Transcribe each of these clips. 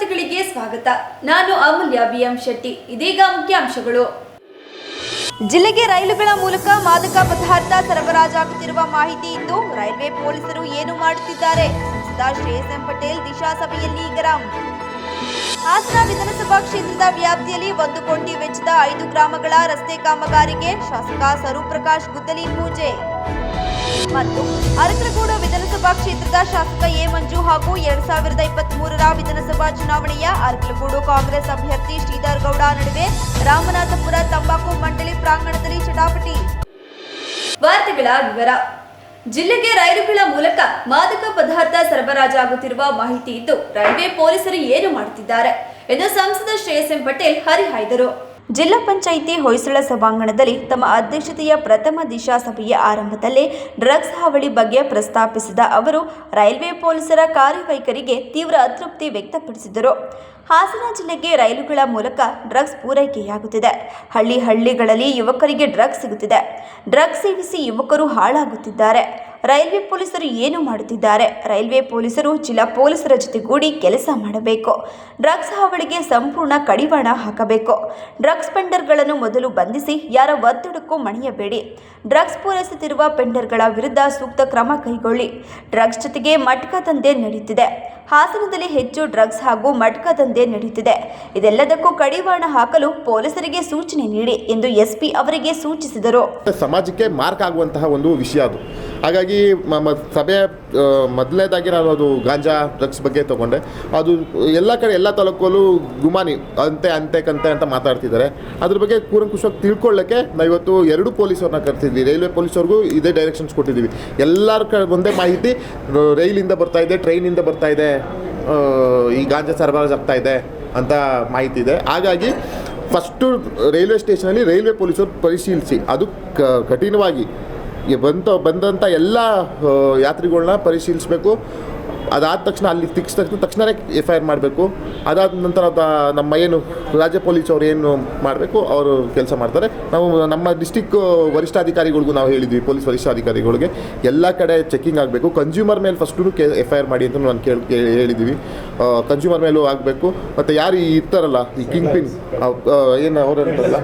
ವಾರ್ತೆಗಳಿಗೆ ಸ್ವಾಗತ. ನಾನು ಅಮೂಲ್ಯ ಬಿಎಂ ಶೆಟ್ಟಿ. ಇದೀಗ ಮುಖ್ಯಾಂಶಗಳು. ಜಿಲ್ಲೆಗೆ ರೈಲುಗಳ ಮೂಲಕ ಮಾದಕ ಪದಾರ್ಥ ಸರಬರಾಜಾಗುತ್ತಿರುವ ಮಾಹಿತಿ ಇದ್ದು, ರೈಲ್ವೆ ಪೊಲೀಸರು ಏನು ಮಾಡುತ್ತಿದ್ದಾರೆ? ಸಂಸದ ಶ್ರೇಯಸ್ ಪಟೇಲ್ ದಿಶಾ ಸಭೆಯಲ್ಲಿ ಗರಂ ಹಾಸನ ವಿಧಾನಸಭಾ ಕ್ಷೇತ್ರದ ವ್ಯಾಪ್ತಿಯಲ್ಲಿ ಒಂದು ಕೋಟಿ ವೆಚ್ಚದ ಐದು ಗ್ರಾಮಗಳ ರಸ್ತೆ ಕಾಮಗಾರಿಗೆ ಶಾಸಕ ಸರ್ವಪ್ರಕಾಶ್ ಗುದ್ದಲಿ ಪೂಜೆ. ಮತ್ತು ಅರಕಲಗೂಡು ವಿಧಾನಸಭಾ ಕ್ಷೇತ್ರದ ಶಾಸಕ ಎ ಮಂಜು ಹಾಗೂ ಎರಡ್ ಸಾವಿರದ ಇಪ್ಪತ್ತ್ ಮೂರರ ವಿಧಾನಸಭಾ ಚುನಾವಣೆಯ ಅರಕಲಗೂಡು ಕಾಂಗ್ರೆಸ್ ಅಭ್ಯರ್ಥಿ ಶ್ರೀಧರ್ ಗೌಡ ನಡುವೆ ರಾಮನಾಥಪುರ ತಂಬಾಕು ಮಂಡಳಿ ಪ್ರಾಂಗಣದಲ್ಲಿ ಚಟಾಪಟಿ ವಾರ್ತೆಗಳ ವಿವರ. ಜಿಲ್ಲೆಗೆ ರೈಲುಗಳ ಮೂಲಕ ಮಾದಕ ಪದಾರ್ಥ ಸರಬರಾಜಾಗುತ್ತಿರುವ ಮಾಹಿತಿ ಇದ್ದು ರೈಲ್ವೆ ಪೊಲೀಸರು ಏನು ಮಾಡುತ್ತಿದ್ದಾರೆ ಎಂದು ಸಂಸದ ಶ್ರೇಯಸ್ ಎಂ ಪಟೇಲ್ ಹರಿಹಾಯ್ದರು. ಜಿಲ್ಲಾ ಪಂಚಾಯಿತಿ ಹೊಯ್ಸಳ ಸಭಾಂಗಣದಲ್ಲಿ ತಮ್ಮ ಅಧ್ಯಕ್ಷತೆಯ ಪ್ರಥಮ ದಿಶಾ ಸಭೆಯ ಆರಂಭದಲ್ಲೇ ಡ್ರಗ್ಸ್ ಹಾವಳಿ ಬಗ್ಗೆ ಪ್ರಸ್ತಾಪಿಸಿದ ಅವರು, ರೈಲ್ವೆ ಪೊಲೀಸರ ಕಾರ್ಯವೈಖರಿಗೆ ತೀವ್ರ ಅತೃಪ್ತಿ ವ್ಯಕ್ತಪಡಿಸಿದರು. ಹಾಸನ ಜಿಲ್ಲೆಗೆ ರೈಲುಗಳ ಮೂಲಕ ಡ್ರಗ್ಸ್ ಪೂರೈಕೆಯಾಗುತ್ತಿದೆ. ಹಳ್ಳಿ ಹಳ್ಳಿಗಳಲ್ಲಿ ಯುವಕರಿಗೆ ಡ್ರಗ್ಸ್ ಸಿಗುತ್ತಿದೆ. ಡ್ರಗ್ಸ್ ಸೇವಿಸಿ ಯುವಕರು ಹಾಳಾಗುತ್ತಿದ್ದಾರೆ. ರೈಲ್ವೆ ಪೊಲೀಸರು ಏನು ಮಾಡುತ್ತಿದ್ದಾರೆ? ರೈಲ್ವೆ ಪೊಲೀಸರು ಜಿಲ್ಲಾ ಪೊಲೀಸರ ಜೊತೆಗೂಡಿ ಕೆಲಸ ಮಾಡಬೇಕು. ಡ್ರಗ್ಸ್ ಹಾವಳಿಗೆ ಸಂಪೂರ್ಣ ಕಡಿವಾಣ ಹಾಕಬೇಕು. ಡ್ರಗ್ಸ್ ಪೆಂಡರ್ಗಳನ್ನು ಮೊದಲು ಬಂಧಿಸಿ, ಯಾರ ಒತ್ತಡಕ್ಕೂ ಮಣಿಯಬೇಡಿ. ಡ್ರಗ್ಸ್ ಪೂರೈಸುತ್ತಿರುವ ಪೆಂಡರ್ಗಳ ವಿರುದ್ಧ ಸೂಕ್ತ ಕ್ರಮ ಕೈಗೊಳ್ಳಿ. ಡ್ರಗ್ಸ್ ಜೊತೆಗೆ ಮಟ್ಕ ದಂಧೆ ನಡೆಯುತ್ತಿದೆ. ಹಾಸನದಲ್ಲಿ ಹೆಚ್ಚು ಡ್ರಗ್ಸ್ ಹಾಗೂ ಮಟ್ಕ ದಂಧೆ ನಡೆಯುತ್ತಿದೆ. ಇದೆಲ್ಲದಕ್ಕೂ ಕಡಿವಾಣ ಹಾಕಲು ಪೊಲೀಸರಿಗೆ ಸೂಚನೆ ನೀಡಿ ಎಂದು ಎಸ್ಪಿ ಅವರಿಗೆ ಸೂಚಿಸಿದರು. ಸಮಾಜಕ್ಕೆ ಮಾರ್ಕ್ ಆಗುವಂತಹ ಒಂದು ವಿಷಯ ಅದು. ಹಾಗಾಗಿ ಸಭೆ ಮೊದಲನೇದಾಗಿ ನಾನು ಅದು ಗಾಂಜಾ ಡ್ರಗ್ಸ್ ಬಗ್ಗೆ ತೊಗೊಂಡೆ. ಅದು ಎಲ್ಲ ಕಡೆ, ಎಲ್ಲ ತಾಲೂಕಲ್ಲೂ ಗುಮಾನಿ, ಅಂತೆ ಅಂತೆ, ಕಂತೆ ಅಂತ ಮಾತಾಡ್ತಿದ್ದಾರೆ. ಅದ್ರ ಬಗ್ಗೆ ಕೂರಂಕುಷವಾಗಿ ತಿಳ್ಕೊಳ್ಳೋಕ್ಕೆ ನಾವು ಇವತ್ತು ಎರಡು ಪೊಲೀಸವ್ರನ್ನ ಕರ್ತಿದ್ವಿ ರೈಲ್ವೆ ಪೊಲೀಸವ್ರಿಗೂ ಇದೇ ಡೈರೆಕ್ಷನ್ಸ್ ಕೊಟ್ಟಿದ್ದೀವಿ. ಎಲ್ಲರ ಕಡೆ ಒಂದೇ ಮಾಹಿತಿ, ರೈಲಿಂದ ಬರ್ತಾ ಇದೆ ಟ್ರೈನಿಂದ ಬರ್ತಾ ಇದೆ. ಈ ಗಾಂಜಾ ಸರಬರಾಜು ಆಗ್ತಾ ಇದೆ ಅಂತ ಮಾಹಿತಿ ಇದೆ. ಹಾಗಾಗಿ ಫಸ್ಟು ರೈಲ್ವೆ ಸ್ಟೇಷನಲ್ಲಿ ರೈಲ್ವೆ ಪೊಲೀಸರು ಪರಿಶೀಲಿಸಿ. ಅದು ಕ, ಕಠಿಣವಾಗಿ ಬಂತ ಬಂದಂಥ ಎಲ್ಲ ಯಾತ್ರಿಗಳನ್ನ ಪರಿಶೀಲಿಸಬೇಕು. ಅದಾದ ತಕ್ಷಣ ಅಲ್ಲಿ ತಿಕ್ಸ್ ತಕ್ಷಣ ತಕ್ಷಣವೇ ಎಫ್ ಐ ಆರ್ ಮಾಡಬೇಕು. ಅದಾದ ನಂತರ ನಮ್ಮ ಏನು ರಾಜ್ಯ ಪೊಲೀಸ್ ಅವರು ಏನು ಮಾಡಬೇಕು, ಅವರು ಕೆಲಸ ಮಾಡ್ತಾರೆ. ನಾವು ನಮ್ಮ ಡಿಸ್ಟಿಕ್ ವರಿಷ್ಠಾಧಿಕಾರಿಗಳಿಗೂ ನಾವು ಹೇಳಿದ್ವಿ, ಪೊಲೀಸ್ ವರಿಷ್ಠಾಧಿಕಾರಿಗಳಿಗೆ. ಎಲ್ಲ ಕಡೆ ಚೆಕಿಂಗ್ ಆಗಬೇಕು. ಕನ್ಸ್ಯೂಮರ್ ಮೇಲೆ ಫಸ್ಟು ಕೆ ಎಫ್ ಐ ಆರ್ ಮಾಡಿ ಅಂತ ನಾನು ಕೇಳಿ ಹೇಳಿದ್ದೀವಿ ಕನ್ಸ್ಯೂಮರ್ ಮೇಲೂ ಆಗಬೇಕು. ಮತ್ತು ಯಾರು ಇರ್ತಾರಲ್ಲ, ಈ ಕಿಂಗ್ ಪಿನ್ ಏನು ಅವ್ರು ಅಂತಾರಲ್ಲ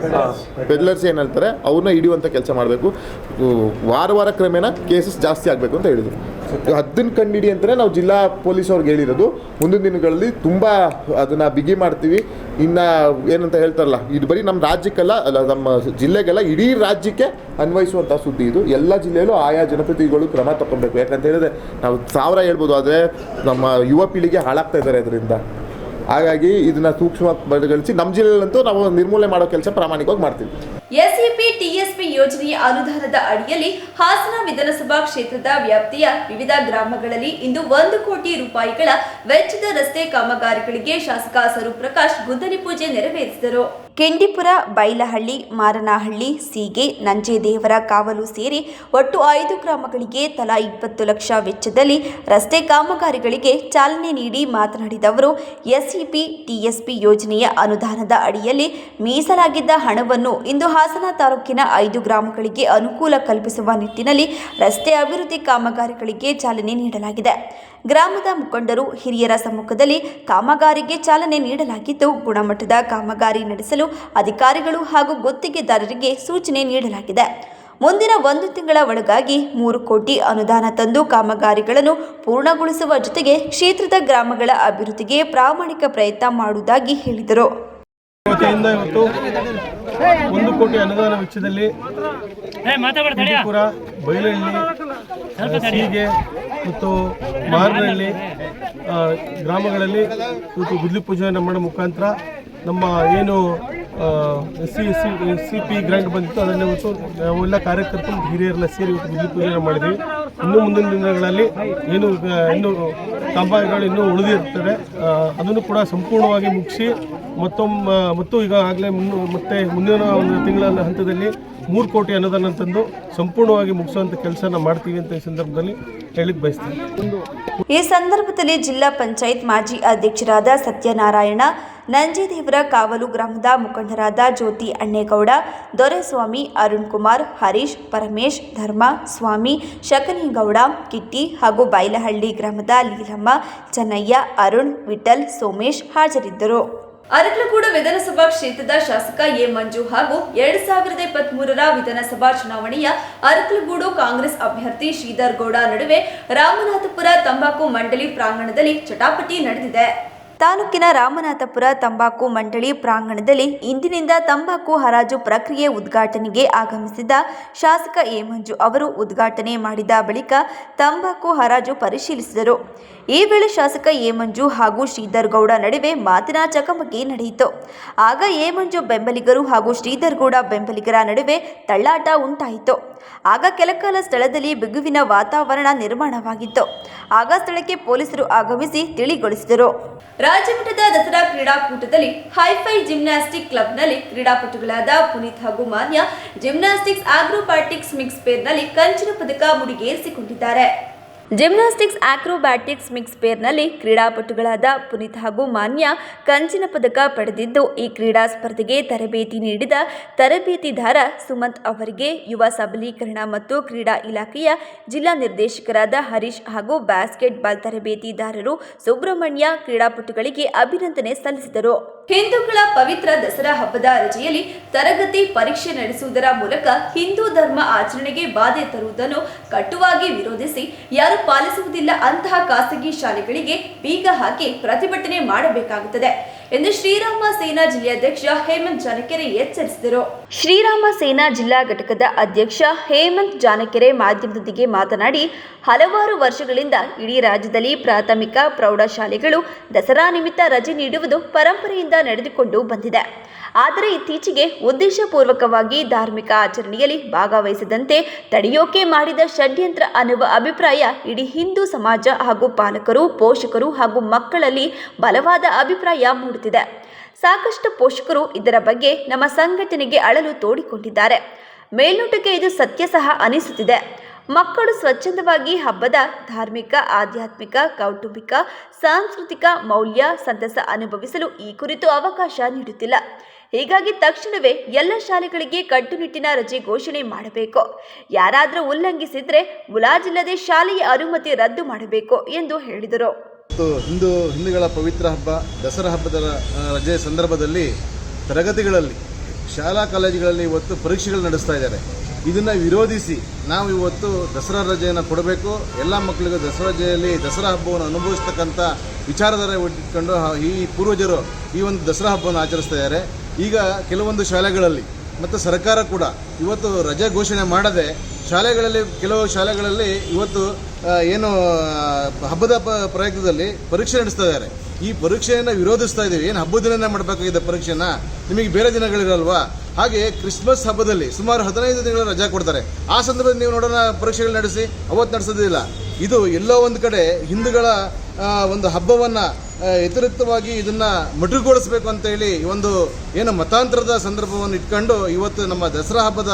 ಪೆಡ್ಲರ್ಸ್ ಏನು ಹೇಳ್ತಾರೆ, ಅವ್ರನ್ನ ಹಿಡಿಯುವಂಥ ಕೆಲಸ ಮಾಡಬೇಕು. ವಾರ ವಾರ ಕ್ರಮೇಣ ಕೇಸಸ್ ಜಾಸ್ತಿ ಆಗಬೇಕು ಅಂತ ಹೇಳಿದ್ರು. ಹದ್ದನ್ನು ಕಂಡಿಡಿ ಅಂತಲೇ ನಾವು ಜಿಲ್ಲಾ ಪೊಲೀಸ್ ಅವ್ರಿಗೆ ಹೇಳಿರೋದು. ಮುಂದಿನ ದಿನಗಳಲ್ಲಿ ತುಂಬ ಅದನ್ನು ಬಿಗಿ ಮಾಡ್ತೀವಿ. ಇನ್ನು ಏನಂತ ಹೇಳ್ತಾರಲ್ಲ, ಇದು ಬರೀ ನಮ್ಮ ರಾಜ್ಯಕ್ಕಲ್ಲ ಅಲ್ಲ, ನಮ್ಮ ಜಿಲ್ಲೆಗೆಲ್ಲ ಇಡೀ ರಾಜ್ಯಕ್ಕೆ ಅನ್ವಯಿಸುವಂಥ ಸುದ್ದಿ ಇದು. ಎಲ್ಲ ಜಿಲ್ಲೆಯಲ್ಲೂ ಆಯಾ ಜನಪ್ರತಿನಿಧಿಗಳು ಕ್ರಮ ತಗೊಬೇಕು ಯಾಕಂತ ಹೇಳಿದ್ರೆ ನಾವು ಸಾವಿರ ಹೇಳ್ಬೋದು, ಆದರೆ ನಮ್ಮ ಯುವ ಪೀಳಿಗೆ ಹಾಳಾಗ್ತಾ ಇದ್ದಾರೆ ಇದರಿಂದ. ಹಾಗಾಗಿ ಇದನ್ನು ಸೂಕ್ಷ್ಮವಾಗಿ ಪರಿಗಣಿಸಿ ನಮ್ಮ ಜಿಲ್ಲೆಯಲ್ಲಂತೂ ನಾವು ನಿರ್ಮೂಲನೆ ಮಾಡೋ ಕೆಲಸ ಪ್ರಾಮಾಣಿಕವಾಗಿ ಮಾಡ್ತೀವಿ. ಎಸ್ಇಪಿ ಟಿಎಸ್ಪಿ ಯೋಜನೆಯ ಅನುದಾನದ ಅಡಿಯಲ್ಲಿ ಹಾಸನ ವಿಧಾನಸಭಾ ಕ್ಷೇತ್ರದ ವ್ಯಾಪ್ತಿಯ ವಿವಿಧ ಗ್ರಾಮಗಳಲ್ಲಿ ಇಂದು ಒಂದು ಕೋಟಿ ರೂಪಾಯಿಗಳ ವೆಚ್ಚದ ರಸ್ತೆ ಕಾಮಗಾರಿಗಳಿಗೆ ಶಾಸಕ ಸ್ವರೂಪ್ ಪ್ರಕಾಶ್ ಗುದ್ದಲಿ ಪೂಜೆ ನೆರವೇರಿಸಿದರು. ಕೆಂಡಿಪುರ, ಬೈಲಹಳ್ಳಿ, ಮಾರನಹಳ್ಳಿ, ಸೀಗೆ, ನಂಜೇದೇವರ ಕಾವಲು ಸೇರಿ ಒಟ್ಟು ಐದು ಗ್ರಾಮಗಳಿಗೆ ತಲಾ ಇಪ್ಪತ್ತು ಲಕ್ಷ ವೆಚ್ಚದಲ್ಲಿ ರಸ್ತೆ ಕಾಮಗಾರಿಗಳಿಗೆ ಚಾಲನೆ ನೀಡಿ ಮಾತನಾಡಿದ ಅವರು, ಎಸ್ಇಪಿ ಟಿಎಸ್ಪಿ ಯೋಜನೆಯ ಅನುದಾನದ ಅಡಿಯಲ್ಲಿ ಮೀಸಲಾಗಿದ್ದ ಹಣವನ್ನು ಇಂದು ಹಾಸನ ತಾಲೂಕಿನ ಐದು ಗ್ರಾಮಗಳಿಗೆ ಅನುಕೂಲ ಕಲ್ಪಿಸುವ ನಿಟ್ಟಿನಲ್ಲಿ ರಸ್ತೆ ಅಭಿವೃದ್ಧಿ ಕಾಮಗಾರಿಗಳಿಗೆ ಚಾಲನೆ ನೀಡಲಾಗಿದೆ. ಗ್ರಾಮದ ಮುಖಂಡರು ಹಿರಿಯರ ಸಮ್ಮುಖದಲ್ಲಿ ಕಾಮಗಾರಿಗೆ ಚಾಲನೆ ನೀಡಲಾಗಿದ್ದು, ಗುಣಮಟ್ಟದ ಕಾಮಗಾರಿ ನಡೆಸಲು ಅಧಿಕಾರಿಗಳು ಹಾಗೂ ಗುತ್ತಿಗೆದಾರರಿಗೆ ಸೂಚನೆ ನೀಡಲಾಗಿದೆ. ಮುಂದಿನ ಒಂದು ತಿಂಗಳ ಒಳಗಾಗಿ ಮೂರು ಕೋಟಿ ಅನುದಾನ ತಂದು ಕಾಮಗಾರಿಗಳನ್ನು ಪೂರ್ಣಗೊಳಿಸುವ ಜೊತೆಗೆ ಕ್ಷೇತ್ರದ ಗ್ರಾಮಗಳ ಅಭಿವೃದ್ಧಿಗೆ ಪ್ರಾಮಾಣಿಕ ಪ್ರಯತ್ನ ಮಾಡುವುದಾಗಿ ಹೇಳಿದರು. ಒಂದು ಕೋಟಿ ಅನುದಾನ ವೆಚ್ಚದಲ್ಲಿ ಪುರ ಬೈಲಹಳ್ಳಿ ಸೀಗೆ ಮತ್ತು ಮಾರನಹಳ್ಳಿ ಗ್ರಾಮಗಳಲ್ಲಿ ಇವತ್ತು ಗುದ್ಲಿ ಪೂಜೆಯನ್ನು ಮಾಡೋ ಮುಖಾಂತರ. ನಮ್ಮ ಏನು S C S C S C P grant ಬಂದಿತ್ತು. ಅದನ್ನು ಇವತ್ತು ನಾವೆಲ್ಲ ಕಾರ್ಯಕರ್ತರು ಹಿರಿಯರೆಲ್ಲ ಸೇರಿ ಇವತ್ತು ಗುದ್ಲಿ ಪೂಜೆ ಮಾಡಿದ್ವಿ. ಇನ್ನು ಮುಂದಿನ ದಿನಗಳಲ್ಲಿ ಏನು ಇನ್ನು ಕಂಬಾಯಿಗಳು ಇನ್ನೂ ಉಳಿದಿರ್ತದೆ ಅದನ್ನು ಕೂಡ ಸಂಪೂರ್ಣವಾಗಿ ಮುಗಿಸಿ ಮತ್ತೊಮ್ಮೆ ಮತ್ತು ಈಗ ಆಗಲೇ ಮುನ್ನು, ಮತ್ತೆ ಮುಂದಿನ ಒಂದು ತಿಂಗಳ ಹಂತದಲ್ಲಿ ಮೂರು ಕೋಟಿ ಅನ್ನೋದನ್ನು ತಂದು ಸಂಪೂರ್ಣವಾಗಿ ಮುಗಿಸುವಂಥ ಕೆಲಸನ ಮಾಡ್ತೀವಿ ಅಂತ ಈ ಸಂದರ್ಭದಲ್ಲಿ ಹೇಳಿಕ್ ಬಯಸ್ತೀವಿ ಈ ಸಂದರ್ಭದಲ್ಲಿ ಜಿಲ್ಲಾ ಪಂಚಾಯತ್ ಮಾಜಿ ಅಧ್ಯಕ್ಷರಾದ ಸತ್ಯನಾರಾಯಣ ನಂಜೇದೇವರ ಕಾವಲು ಗ್ರಾಮದ ಮುಖಂಡರಾದ ಜ್ಯೋತಿ ಅಣ್ಣೇಗೌಡ, ದೊರೆಸ್ವಾಮಿ ಅರುಣ್ ಕುಮಾರ್ ಹರೀಶ್, ಪರಮೇಶ್, ಧರ್ಮ, ಸ್ವಾಮಿ, ಶಕನಿಗೌಡ, ಕಿಟ್ಟಿ ಹಾಗೂ ಬೈಲಹಳ್ಳಿ ಗ್ರಾಮದ ಲೀಲಮ್ಮ, ಚೆನ್ನಯ್ಯ, ಅರುಣ್ ವಿಠಲ್ ಸೋಮೇಶ್ ಹಾಜರಿದ್ದರು. ಅರಕಲಗೂಡು ವಿಧಾನಸಭಾ ಕ್ಷೇತ್ರದ ಶಾಸಕ ಎ. ಮಂಜು ಹಾಗೂ ಎರಡ್ ಸಾವಿರದ ಇಪ್ಪತ್ತ್ ಮೂರರ ವಿಧಾನಸಭಾ ಚುನಾವಣೆಯ ಅರಕಲಗೂಡು ಕಾಂಗ್ರೆಸ್ ಅಭ್ಯರ್ಥಿ ಶ್ರೀಧರ್ ಗೌಡ ನಡುವೆ ರಾಮನಾಥಪುರ ತಂಬಾಕು ಮಂಡಳಿ ಪ್ರಾಂಗಣದಲ್ಲಿ ಚಟಾಪಟಿ ನಡೆದಿದೆ. ತಾಲೂಕಿನ ರಾಮನಾಥಪುರ ತಂಬಾಕು ಮಂಡಳಿ ಪ್ರಾಂಗಣದಲ್ಲಿ ಇಂದಿನಿಂದ ತಂಬಾಕು ಹರಾಜು ಪ್ರಕ್ರಿಯೆ ಉದ್ಘಾಟನೆಗೆ ಆಗಮಿಸಿದ ಶಾಸಕ ಎ ಮಂಜು ಅವರು ಉದ್ಘಾಟನೆ ಮಾಡಿದ ಬಳಿಕ ತಂಬಾಕು ಹರಾಜು ಪರಿಶೀಲಿಸಿದರು. ಈ ವೇಳೆ ಶಾಸಕ ಎ ಮಂಜು ಹಾಗೂ ಶ್ರೀಧರ್ ಗೌಡ ನಡುವೆ ಮಾತಿನ ಚಕಮಕಿ ನಡೆಯಿತು. ಆಗ ಎ ಮಂಜು ಬೆಂಬಲಿಗರು ಹಾಗೂ ಶ್ರೀಧರ್ ಗೌಡ ಬೆಂಬಲಿಗರ ನಡುವೆ ತಳ್ಳಾಟ ಉಂಟಾಯಿತು. ಆಗ ಕೆಲಕಾಲ ಸ್ಥಳದಲ್ಲಿ ಬಿಗುವಿನ ವಾತಾವರಣ ನಿರ್ಮಾಣವಾಗಿತ್ತು. ಆಗ ಸ್ಥಳಕ್ಕೆ ಪೊಲೀಸರು ಆಗಮಿಸಿ ತಿಳಿಗೊಳಿಸಿದರು. ರಾಜ್ಯಮಟ್ಟದ ದಸರಾ ಕ್ರೀಡಾಕೂಟದಲ್ಲಿ ಹೈಫೈ ಜಿಮ್ನಾಸ್ಟಿಕ್ ಕ್ಲಬ್ನಲ್ಲಿ ಕ್ರೀಡಾಪಟುಗಳಾದ ಪುನೀತ್ ಹಾಗೂ ಮಾನ್ಯ ಜಿಮ್ನಾಸ್ಟಿಕ್ಸ್ ಆಗ್ರೋಪಾಟಿಕ್ಸ್ ಮಿಕ್ಸ್ ಪೇರ್ನಲ್ಲಿ ಕಂಚಿನ ಪದಕ ಮುಡಿಗೇರಿಸಿಕೊಂಡಿದ್ದಾರೆ. ಜಿಮ್ನಾಸ್ಟಿಕ್ಸ್ ಆಕ್ರೋಬ್ಯಾಟಿಕ್ಸ್ ಮಿಕ್ಸ್ ಪೇರ್ನಲ್ಲಿ ಕ್ರೀಡಾಪಟುಗಳಾದ ಪುನೀತ್ ಹಾಗೂ ಮಾನ್ಯ ಕಂಚಿನ ಪದಕ ಪಡೆದಿದ್ದು, ಈ ಕ್ರೀಡಾ ಸ್ಪರ್ಧೆಗೆ ತರಬೇತಿ ನೀಡಿದ ತರಬೇತಿದಾರ ಸುಮಂತ್ ಅವರಿಗೆ ಯುವ ಸಬಲೀಕರಣ ಮತ್ತು ಕ್ರೀಡಾ ಇಲಾಖೆಯ ಜಿಲ್ಲಾ ನಿರ್ದೇಶಕರಾದ ಹರೀಶ್ ಹಾಗೂ ಬ್ಯಾಸ್ಕೆಟ್ಬಾಲ್ ತರಬೇತಿದಾರರು ಸುಬ್ರಹ್ಮಣ್ಯ ಕ್ರೀಡಾಪಟುಗಳಿಗೆ ಅಭಿನಂದನೆ ಸಲ್ಲಿಸಿದರು. ಹಿಂದೂಗಳ ಪವಿತ್ರ ದಸರಾ ಹಬ್ಬದ ರಜೆಯಲ್ಲಿ ತರಗತಿ ಪರೀಕ್ಷೆ ನಡೆಸುವುದರ ಮೂಲಕ ಹಿಂದೂ ಧರ್ಮ ಆಚರಣೆಗೆ ಬಾಧೆ ತರುವುದನ್ನು ಕಟ್ಟುವಾಗಿ ವಿರೋಧಿಸಿ ಯಾರು ಪಾಲಿಸುವುದಿಲ್ಲ ಅಂತಹ ಖಾಸಗಿ ಶಾಲೆಗಳಿಗೆ ಬೀಗ ಹಾಕಿ ಪ್ರತಿಭಟನೆ ಮಾಡಬೇಕಾಗುತ್ತದೆ. ಎಂದು ಶ್ರೀರಾಮ ಸೇನಾ ಜಿಲ್ಲಾಧ್ಯಕ್ಷ ಹೇಮಂತ್ ಜಾನಕೆರೆ ಎಚ್ಚರಿಸಿದರು. ಶ್ರೀರಾಮ ಸೇನಾ ಜಿಲ್ಲಾ ಘಟಕದ ಅಧ್ಯಕ್ಷ ಹೇಮಂತ್ ಜಾನಕೆರೆ ಮಾಧ್ಯಮದೊಂದಿಗೆ ಮಾತನಾಡಿ, ಹಲವಾರು ವರ್ಷಗಳಿಂದ ಇಡೀ ರಾಜ್ಯದಲ್ಲಿ ಪ್ರಾಥಮಿಕ ಪ್ರೌಢಶಾಲೆಗಳು ದಸರಾ ನಿಮಿತ್ತ ರಜೆ ನೀಡುವುದು ಪರಂಪರೆಯಿಂದ ನಡೆದುಕೊಂಡು ಬಂದಿದೆ. ಆದರೆ ಇತ್ತೀಚೆಗೆ ಉದ್ದೇಶಪೂರ್ವಕವಾಗಿ ಧಾರ್ಮಿಕ ಆಚರಣೆಯಲ್ಲಿ ಭಾಗವಹಿಸದಂತೆ ತಡೆಯೋಕೆ ಮಾಡಿದ ಷಡ್ಯಂತ್ರ ಅನ್ನುವ ಅಭಿಪ್ರಾಯ ಇಡೀ ಹಿಂದೂ ಸಮಾಜ ಹಾಗೂ ಪಾಲಕರು, ಪೋಷಕರು ಹಾಗೂ ಮಕ್ಕಳಲ್ಲಿ ಬಲವಾದ ಅಭಿಪ್ರಾಯ ಮೂಡುತ್ತಿದೆ. ಸಾಕಷ್ಟು ಪೋಷಕರು ಇದರ ಬಗ್ಗೆ ನಮ್ಮ ಸಂಘಟನೆಗೆ ಅಳಲು ತೋಡಿಕೊಂಡಿದ್ದಾರೆ. ಮೇಲ್ನೋಟಕ್ಕೆ ಇದು ಸತ್ಯ ಸಹ ಅನಿಸುತ್ತಿದೆ. ಮಕ್ಕಳು ಸ್ವಚ್ಛಂದವಾಗಿ ಹಬ್ಬದ ಧಾರ್ಮಿಕ, ಆಧ್ಯಾತ್ಮಿಕ, ಕೌಟುಂಬಿಕ, ಸಾಂಸ್ಕೃತಿಕ ಮೌಲ್ಯ, ಸಂತಸ ಅನುಭವಿಸಲು ಈ ಕುರಿತು ಅವಕಾಶ ನೀಡುತ್ತಿಲ್ಲ. ಹೀಗಾಗಿ ತಕ್ಷಣವೇ ಎಲ್ಲ ಶಾಲೆಗಳಿಗೆ ಕಟ್ಟುನಿಟ್ಟಿನ ರಜೆ ಘೋಷಣೆ ಮಾಡಬೇಕು. ಯಾರಾದರೂ ಉಲ್ಲಂಘಿಸಿದ್ರೆ ಮುಲಾಜಿಲ್ಲದೆ ಶಾಲೆಯ ಅನುಮತಿ ರದ್ದು ಮಾಡಬೇಕು ಎಂದು ಹೇಳಿದರು. ಹಿಂದೂ ಹಿಂದೂಗಳ ಪವಿತ್ರ ಹಬ್ಬ, ದಸರಾ ಹಬ್ಬದ ರಜೆ ಸಂದರ್ಭದಲ್ಲಿ ತರಗತಿಗಳಲ್ಲಿ, ಶಾಲಾ ಕಾಲೇಜುಗಳಲ್ಲಿ ಇವತ್ತು ಪರೀಕ್ಷೆಗಳು ನಡೆಸ್ತಾ ಇದ್ದಾರೆ. ಇದನ್ನು ವಿರೋಧಿಸಿ ನಾವು ಇವತ್ತು ದಸರಾ ರಜೆಯನ್ನು ಕೊಡಬೇಕು. ಎಲ್ಲ ಮಕ್ಕಳಿಗೂ ದಸರಾ ರಜೆಯಲ್ಲಿ ದಸರಾ ಹಬ್ಬವನ್ನು ಅನುಭವಿಸ್ತಕ್ಕಂಥ ವಿಚಾರಧಾರೆ ಇಟ್ಕೊಂಡು ಈ ಪೂರ್ವಜರು ಈ ಒಂದು ದಸರಾ ಹಬ್ಬವನ್ನು ಆಚರಿಸ್ತಾ ಇದ್ದಾರೆ. ಈಗ ಕೆಲವೊಂದು ಶಾಲೆಗಳಲ್ಲಿ, ಮತ್ತು ಸರ್ಕಾರ ಕೂಡ ಇವತ್ತು ರಜೆ ಘೋಷಣೆ ಮಾಡದೆ, ಶಾಲೆಗಳಲ್ಲಿ, ಕೆಲವು ಶಾಲೆಗಳಲ್ಲಿ ಇವತ್ತು ಏನು ಹಬ್ಬದ ಪ್ರಯತ್ನದಲ್ಲಿ ಪರೀಕ್ಷೆ ನಡೆಸ್ತಾ ಇದ್ದಾರೆ. ಈ ಪರೀಕ್ಷೆಯನ್ನು ವಿರೋಧಿಸ್ತಾ ಇದ್ದೀವಿ. ಏನು ಹಬ್ಬದ ದಿನನೇ ಮಾಡಬೇಕಾಗಿದೆ ಪರೀಕ್ಷೆನ ನಿಮಗೆ ಬೇರೆ ದಿನಗಳಿರಲ್ವಾ? ಹಾಗೆ ಕ್ರಿಸ್ಮಸ್ ಹಬ್ಬದಲ್ಲಿ ಸುಮಾರು ಹದಿನೈದು ದಿನಗಳ ರಜಾ ಕೊಡ್ತಾರೆ. ಆ ಸಂದರ್ಭದಲ್ಲಿ ನೀವು ನೋಡೋಣ ಪರೀಕ್ಷೆಗಳು ನಡೆಸಿ, ಅವತ್ತು ನಡೆಸೋದಿಲ್ಲ. ಇದು ಎಲ್ಲೋ ಒಂದು ಕಡೆ ಹಿಂದೂಗಳ ಒಂದು ಹಬ್ಬವನ್ನು ವ್ಯತಿರಿಕ್ತವಾಗಿ ಇದನ್ನು ಅಂತೇಳಿ ಹೇಳಿ ಒಂದು ಏನು ಮತಾಂತರದ ಸಂದರ್ಭವನ್ನು ಇಟ್ಕೊಂಡು ಇವತ್ತು ನಮ್ಮ ದಸರಾ ಹಬ್ಬದ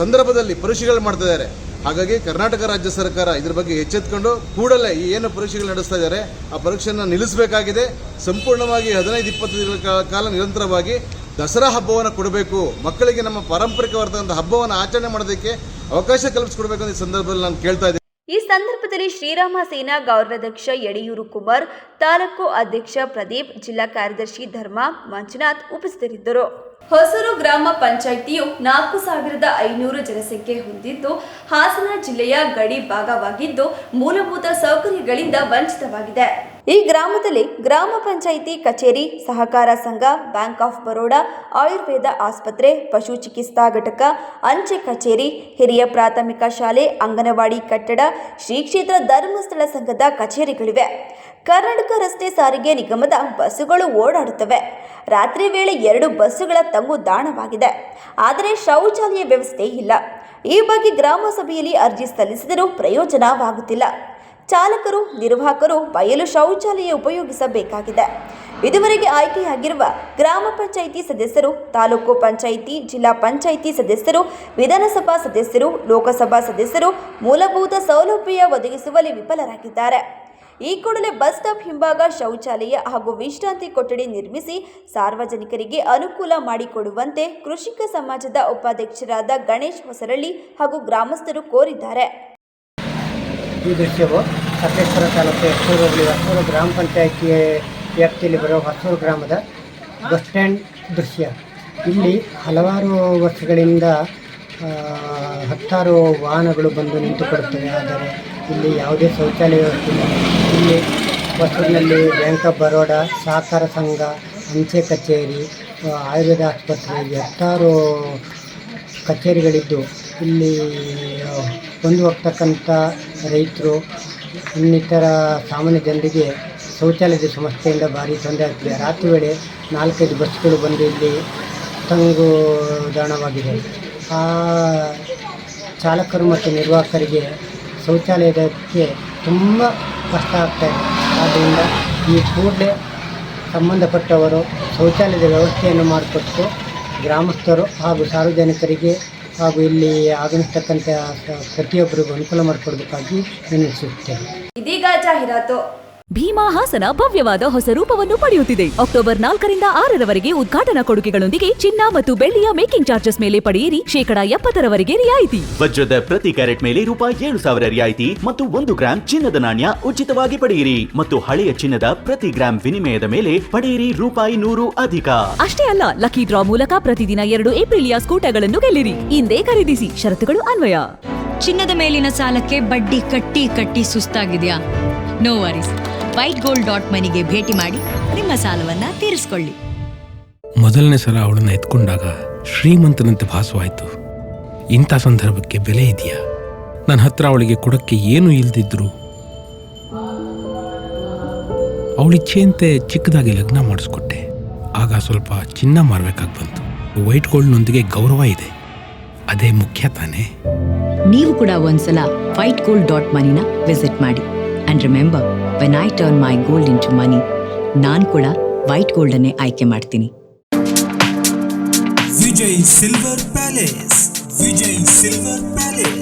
ಸಂದರ್ಭದಲ್ಲಿ ಪರೀಕ್ಷೆಗಳು ಮಾಡ್ತಾ ಇದ್ದಾರೆ. ಹಾಗಾಗಿ ಕರ್ನಾಟಕ ರಾಜ್ಯ ಸರ್ಕಾರ ಇದ್ರ ಬಗ್ಗೆ ಎಚ್ಚೆತ್ಕೊಂಡು ಕೂಡಲೇ ಈ ಏನು ಪರೀಕ್ಷೆಗಳು ನಡೆಸ್ತಾ ಇದ್ದಾರೆ, ಆ ಪರೀಕ್ಷೆಯನ್ನು ನಿಲ್ಲಿಸಬೇಕಾಗಿದೆ. ಸಂಪೂರ್ಣವಾಗಿ ಹದಿನೈದು, ಇಪ್ಪತ್ತು ದಿನಗಳ ಕಾಲ ನಿರಂತರವಾಗಿ ದಸರಾ ಹಬ್ಬವನ್ನು ಕೊಡಬೇಕು. ಮಕ್ಕಳಿಗೆ ನಮ್ಮ ಪಾರಂಪರಿಕವಾದಂಥ ಹಬ್ಬವನ್ನು ಆಚರಣೆ ಮಾಡೋದಕ್ಕೆ ಅವಕಾಶ ಕಲ್ಪಿಸ್ಕೊಡ್ಬೇಕು ಅಂತ ಈ ಸಂದರ್ಭದಲ್ಲಿ ನಾನು ಕೇಳ್ತಾ ಇದ್ದೀನಿ. ಈ ಸಂದರ್ಭದಲ್ಲಿ ಶ್ರೀರಾಮ ಸೇನಾ ಗೌರವಾಧ್ಯಕ್ಷ ಯಡಿಯೂರು ಕುಮಾರ್, ತಾಲೂಕು ಅಧ್ಯಕ್ಷ ಪ್ರದೀಪ್, ಜಿಲ್ಲಾ ಕಾರ್ಯದರ್ಶಿ ಧರ್ಮ ಮಂಜುನಾಥ್ ಉಪಸ್ಥಿತರಿದ್ದರು. ಹೊಸೂರು ಗ್ರಾಮ ಪಂಚಾಯಿತಿಯು ನಾಲ್ಕು ಸಾವಿರದ ಐನೂರು ಜನಸಂಖ್ಯೆ ಹೊಂದಿದ್ದು, ಹಾಸನ ಜಿಲ್ಲೆಯ ಗಡಿ ಭಾಗವಾಗಿದ್ದು ಮೂಲಭೂತ ಸೌಕರ್ಯಗಳಿಂದ ವಂಚಿತವಾಗಿದೆ. ಈ ಗ್ರಾಮದಲ್ಲಿ ಗ್ರಾಮ ಪಂಚಾಯಿತಿ ಕಚೇರಿ, ಸಹಕಾರ ಸಂಘ, ಬ್ಯಾಂಕ್ ಆಫ್ ಬರೋಡಾ, ಆಯುರ್ವೇದ ಆಸ್ಪತ್ರೆ, ಪಶು ಚಿಕಿತ್ಸಾ ಘಟಕ, ಅಂಚೆ ಕಚೇರಿ, ಹಿರಿಯ ಪ್ರಾಥಮಿಕ ಶಾಲೆ, ಅಂಗನವಾಡಿ ಕಟ್ಟಡ ಶ್ರೀ ಕ್ಷೇತ್ರ ಧರ್ಮಸ್ಥಳ ಸಂಘದ ಕಚೇರಿಗಳಿವೆ. ಕರ್ನಾಟಕ ರಸ್ತೆ ಸಾರಿಗೆ ನಿಗಮದ ಬಸ್ಸುಗಳು ಓಡಾಡುತ್ತವೆ. ರಾತ್ರಿ ವೇಳೆ ಎರಡು ಬಸ್ಸುಗಳ ತಂಗು ದಾಣವಾಗಿದೆ. ಆದರೆ ಶೌಚಾಲಯ ವ್ಯವಸ್ಥೆ ಇಲ್ಲ. ಈ ಬಗ್ಗೆ ಗ್ರಾಮ ಸಭೆಯಲ್ಲಿ ಅರ್ಜಿ ಸಲ್ಲಿಸಿದರೂ ಪ್ರಯೋಜನವಾಗುತ್ತಿಲ್ಲ. ಚಾಲಕರು, ನಿರ್ವಾಹಕರು ಬಯಲು ಶೌಚಾಲಯ ಉಪಯೋಗಿಸಬೇಕಾಗಿದೆ. ಇದುವರೆಗೆ ಆಯ್ಕೆಯಾಗಿರುವ ಗ್ರಾಮ ಪಂಚಾಯಿತಿ ಸದಸ್ಯರು, ತಾಲೂಕು ಪಂಚಾಯಿತಿ, ಜಿಲ್ಲಾ ಪಂಚಾಯಿತಿ ಸದಸ್ಯರು, ವಿಧಾನಸಭಾ ಸದಸ್ಯರು, ಲೋಕಸಭಾ ಸದಸ್ಯರು ಮೂಲಭೂತ ಸೌಲಭ್ಯ ಒದಗಿಸುವಲ್ಲಿ ವಿಫಲರಾಗಿದ್ದಾರೆ. ಈ ಕೂಡಲೇ ಬಸ್ ಸ್ಟಾಪ್ ಹಿಂಭಾಗ ಶೌಚಾಲಯ ಹಾಗೂ ವಿಶ್ರಾಂತಿ ಕೊಠಡಿ ನಿರ್ಮಿಸಿ ಸಾರ್ವಜನಿಕರಿಗೆ ಅನುಕೂಲ ಮಾಡಿಕೊಡುವಂತೆ ಕೃಷಿಕ ಸಮಾಜದ ಉಪಾಧ್ಯಕ್ಷರಾದ ಗಣೇಶ್ ಹೊಸರಳ್ಳಿ ಹಾಗೂ ಗ್ರಾಮಸ್ಥರು ಕೋರಿದ್ದಾರೆ. ಈ ದೃಶ್ಯವು ಸಕಲೇಶ್ವರ ತಾಲೂಕು ಹೋಗಲಿ ಹೊಸೂರು ಗ್ರಾಮ ಪಂಚಾಯಿತಿ ವ್ಯಾಪ್ತಿಯಲ್ಲಿ ಬರುವ ಹೊಸೂರು ಗ್ರಾಮದ ಬಸ್ ಸ್ಟ್ಯಾಂಡ್ ದೃಶ್ಯ. ಇಲ್ಲಿ ಹಲವಾರು ವರ್ಷಗಳಿಂದ ಹತ್ತಾರು ವಾಹನಗಳು ಬಂದು ನಿಂತುಕೊಡುತ್ತವೆ ಆದರೆ ಇಲ್ಲಿ ಯಾವುದೇ ಶೌಚಾಲಯ ವ್ಯವಸ್ಥೆ ಇಲ್ಲ. ಹೊಸೂರಿನಲ್ಲಿ ಬ್ಯಾಂಕ್ ಆಫ್ ಬರೋಡಾ ಸಹಕಾರ ಸಂಘ, ಅಂಚೆ ಕಚೇರಿ ಆಯುರ್ವೇದ ಆಸ್ಪತ್ರೆ ಹತ್ತಾರು ಕಚೇರಿಗಳಿದ್ದು ಇಲ್ಲಿ ಬಂದು ಹೋಗ್ತಕ್ಕಂಥ ರೈತರು, ಇನ್ನಿತರ ಸಾಮಾನ್ಯ ಜನರಿಗೆ ಶೌಚಾಲಯದ ಸಮಸ್ಯೆಯಿಂದ ಭಾರಿ ತೊಂದರೆ ಆಗ್ತಿದೆ. ರಾತ್ರಿ ವೇಳೆ ನಾಲ್ಕೈದು ಬಸ್ಗಳು ಬಂದು ಇಲ್ಲಿ ತಂಗುದಾಣವಾಗಿದೆ. ಆ ಚಾಲಕರು ಮತ್ತು ನಿರ್ವಾಹಕರಿಗೆ ಶೌಚಾಲಯದಕ್ಕೆ ತುಂಬ ಕಷ್ಟ ಆಗ್ತಾಯಿದೆ ಆದ್ದರಿಂದ ಈ ಕೂಡಲೇ ಸಂಬಂಧಪಟ್ಟವರು ಶೌಚಾಲಯದ ವ್ಯವಸ್ಥೆಯನ್ನು ಮಾಡಿಕೊಟ್ಟು ಗ್ರಾಮಸ್ಥರು ಹಾಗೂ ಸಾರ್ವಜನಿಕರಿಗೆ ಹಾಗೂ ಇಲ್ಲಿ ಆಗಮಿಸ್ತಕ್ಕಂಥ ಪ್ರತಿಯೊಬ್ಬರಿಗೂ ಅನುಕೂಲ ಮಾಡಿಕೊಡಬೇಕಾಗಿ ವಿನಂತಿಸುತ್ತೇನೆ. ಇದೀಗ ಜಾಹೀರಾತು. ಭೀಮಾ ಹಾಸನ ಭವ್ಯವಾದ ಹೊಸ ರೂಪವನ್ನು ಪಡೆಯುತ್ತಿದೆ. ಅಕ್ಟೋಬರ್ ನಾಲ್ಕರಿಂದ ಆರರವರೆಗೆ ಉದ್ಘಾಟನಾ ಕೊಡುಗೆಗಳೊಂದಿಗೆ ಚಿನ್ನ ಮತ್ತು ಬೆಳ್ಳಿಯ ಮೇಕಿಂಗ್ ಚಾರ್ಜಸ್ ಮೇಲೆ ಪಡೆಯಿರಿ. ಶೇಕಡಾ ಎಪ್ಪತ್ತರವರೆಗೆ ರಿಯಾಯಿತಿ. ವಜ್ರದ ಪ್ರತಿ ಕ್ಯಾರೆಟ್ ಮೇಲೆ ರೂಪಾಯಿ ಏಳು ಸಾವಿರ ರಿಯಾಯಿತಿ ಮತ್ತು ಒಂದು ಗ್ರಾಂ ಚಿನ್ನದ ನಾಣ್ಯ ಉಚಿತವಾಗಿ ಪಡೆಯಿರಿ. ಮತ್ತು ಹಳೆಯ ಚಿನ್ನದ ಪ್ರತಿ ಗ್ರಾಂ ವಿನಿಮಯದ ಮೇಲೆ ಪಡೆಯಿರಿ ರೂಪಾಯಿ ನೂರು ಅಧಿಕ. ಅಷ್ಟೇ ಅಲ್ಲ ಲಕ್ಕಿ ಡ್ರಾ ಮೂಲಕ ಪ್ರತಿದಿನ ಎರಡು ಏಪ್ರಿಲಿಯ ಸ್ಕೂಟರ್ಗಳನ್ನು ಗೆಲ್ಲಿರಿ. ಇಂದೇ ಖರೀದಿಸಿ ಷರತ್ತುಗಳು ಅನ್ವಯ. ಚಿನ್ನದ ಮೇಲಿನ ಸಾಲಕ್ಕೆ ಬಡ್ಡಿ ಕಟ್ಟಿ ಕಟ್ಟಿ ಸುಸ್ತಾಗಿದೆಯಾ? No worries white gold dot ಮನಿಗೆ ಭೇಟಿ ಮಾಡಿ ನಿಮ್ಮ ಸಾಲವನ್ನ ತೀರಿಸಿಕೊಳ್ಳಿ. ಮೊದಲನೇ ಸಲ ಅವಳನ್ನು ಎತ್ಕೊಂಡಾಗ ಶ್ರೀಮಂತನಂತೆ ಭಾಸವಾಯಿತು. ಇಂಥ ಸಂದರ್ಭಕ್ಕೆ ಬೆಲೆ ಇದೆಯಾ? ನನ್ನ ಹತ್ರ ಅವಳಿಗೆ ಕೊಡಕ್ಕೆ ಏನೂ ಇಲ್ದಿದ್ರು. ಅವಳಿಚ್ಛೆಯಂತೆ ಚಿಕ್ಕದಾಗಿ ಲಗ್ನ ಮಾಡಿಸ್ಕೊಟ್ಟೆ. ಆಗ ಸ್ವಲ್ಪ ಚಿನ್ನ ಮಾರಬೇಕಾಗಿ ಬಂತು. ವೈಟ್ ಗೋಲ್ಡ್ನೊಂದಿಗೆ ಗೌರವ ಇದೆ. ಅದೇ ಮುಖ್ಯ ತಾನೇ? ನೀವು ಕೂಡ ಒಂದ್ಸಲ ವೈಟ್ ಗೋಲ್ಡ್ ಡಾಟ್ ಮನಿನ ವಿಸಿಟ್ ಮಾಡಿ. And remember when I turn my gold into money ನಾನು ಕೂಡ ವೈಟ್ ಗೋಲ್ಡ್ ಅನ್ನೇ ಆಯ್ಕೆ ಮಾಡ್ತೀನಿ. Vijay silver palace. Vijay silver palace.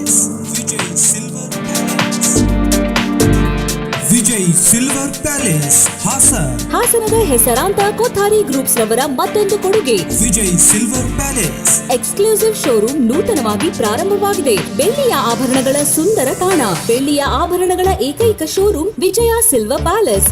Vijay silver palace Hassan. ಹಾಸನದ ಹೆಸರಾಂತ ಕೊಥಾರಿ ಗ್ರೂಪ್ಸ್ ನವರ ಮತ್ತೊಂದು ಕೊಡುಗೆ. Vijay silver palace exclusive showroom ನೂತನವಾಗಿ ಪ್ರಾರಂಭವಾಗಿದೆ. ಬೆಳ್ಳಿಯ ಆಭರಣಗಳ ಸುಂದರ ತಾಣ ಬೆಳ್ಳಿಯ ಆಭರಣಗಳ ಏಕೈಕ ಶೋರೂಮ್ ವಿಜಯ ಸಿಲ್ವರ್ ಪ್ಯಾಲೇಸ್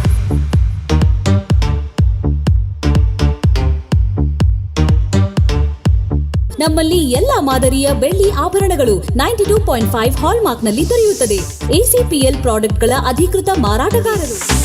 ನಮ್ಮಲ್ಲಿ ಎಲ್ಲಾ ಮಾದರಿಯ ಬೆಳ್ಳಿ ಆಭರಣಗಳು ನೈಂಟಿ ಟೂ ಪಾಯಿಂಟ್ ಫೈವ್ ಹಾಲ್ಮಾರ್ಕ್ನಲ್ಲಿ ದೊರೆಯುತ್ತದೆ. ಎಸಿಪಿಎಲ್ ಪ್ರಾಡಕ್ಟ್ಗಳ ಅಧಿಕೃತ ಮಾರಾಟಗಾರರು.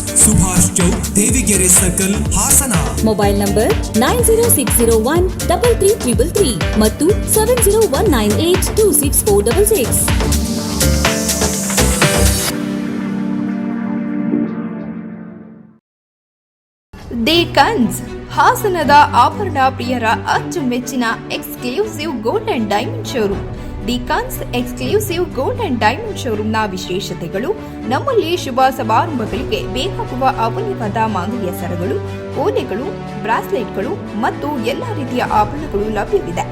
Subhash Chowk Devigere circle Hassan. Mobile number nine zero six zero one double three triple three ಮತ್ತು seven zero one nine eight two six four double six the ಕನ್ಸ್ ಹಾಸನದ ಆಭರಣ ಪ್ರಿಯರ ಅಚ್ಚುಮೆಚ್ಚಿನ exclusive gold and diamond showroom the exclusive gold and diamond ಶೋರೂಮ್ನ ವಿಶೇಷತೆಗಳು, ನಮ್ಮಲ್ಲಿ ಶುಭ ಸಮಾರಂಭಗಳಿಗೆ ಬೇಕಾಗುವ ಅಮೂಲ್ಯವಾದ ಮಾಂಗಲ್ಯ ಸರಗಳು, ಓಲೆಗಳು, ಬ್ರಾಸ್ಲೆಟ್ಗಳು ಮತ್ತು ಎಲ್ಲ ರೀತಿಯ ಆಭರಣಗಳು ಲಭ್ಯವಿದೆ.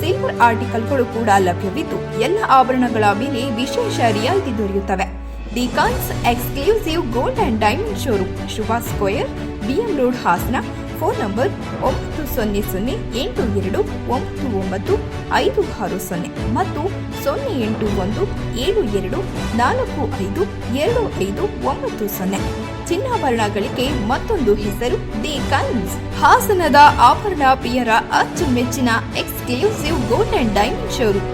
ಸಿಲ್ವರ್ ಆರ್ಟಿಕಲ್ಗಳು ಕೂಡ ಲಭ್ಯವಿದ್ದು, ಎಲ್ಲ ಆಭರಣಗಳ ಮೇಲೆ ವಿಶೇಷ ರಿಯಾಯಿತಿ ದೊರೆಯುತ್ತವೆ. ದಿ ಕನ್ಸ್ exclusive gold and diamond showroom, Shubha square BM road Hassan, phone number ಒಂಬತ್ತು ಸೊನ್ನೆ ಸೊನ್ನೆ ಎಂಟು ಎರಡು ಒಂಬತ್ತು ಒಂಬತ್ತು ಐದು ಆರು ಸೊನ್ನೆ ಮತ್ತು ಸೊನ್ನೆ ಎಂಟು ಒಂದು ಏಳು ಎರಡು ನಾಲ್ಕು ಐದು ಎರಡು ಐದು ಒಂಬತ್ತು ಸೊನ್ನೆ. ಚಿನ್ನಾಭರಣಗಳಿಗೆ ಮತ್ತೊಂದು ಹೆಸರು ದಿ ಕನ್ಸ್. ಹಾಸನದ ಆಭರಣ ಪ್ರಿಯರ ಅಚ್ಚುಮೆಚ್ಚಿನ exclusive gold and diamond showroom.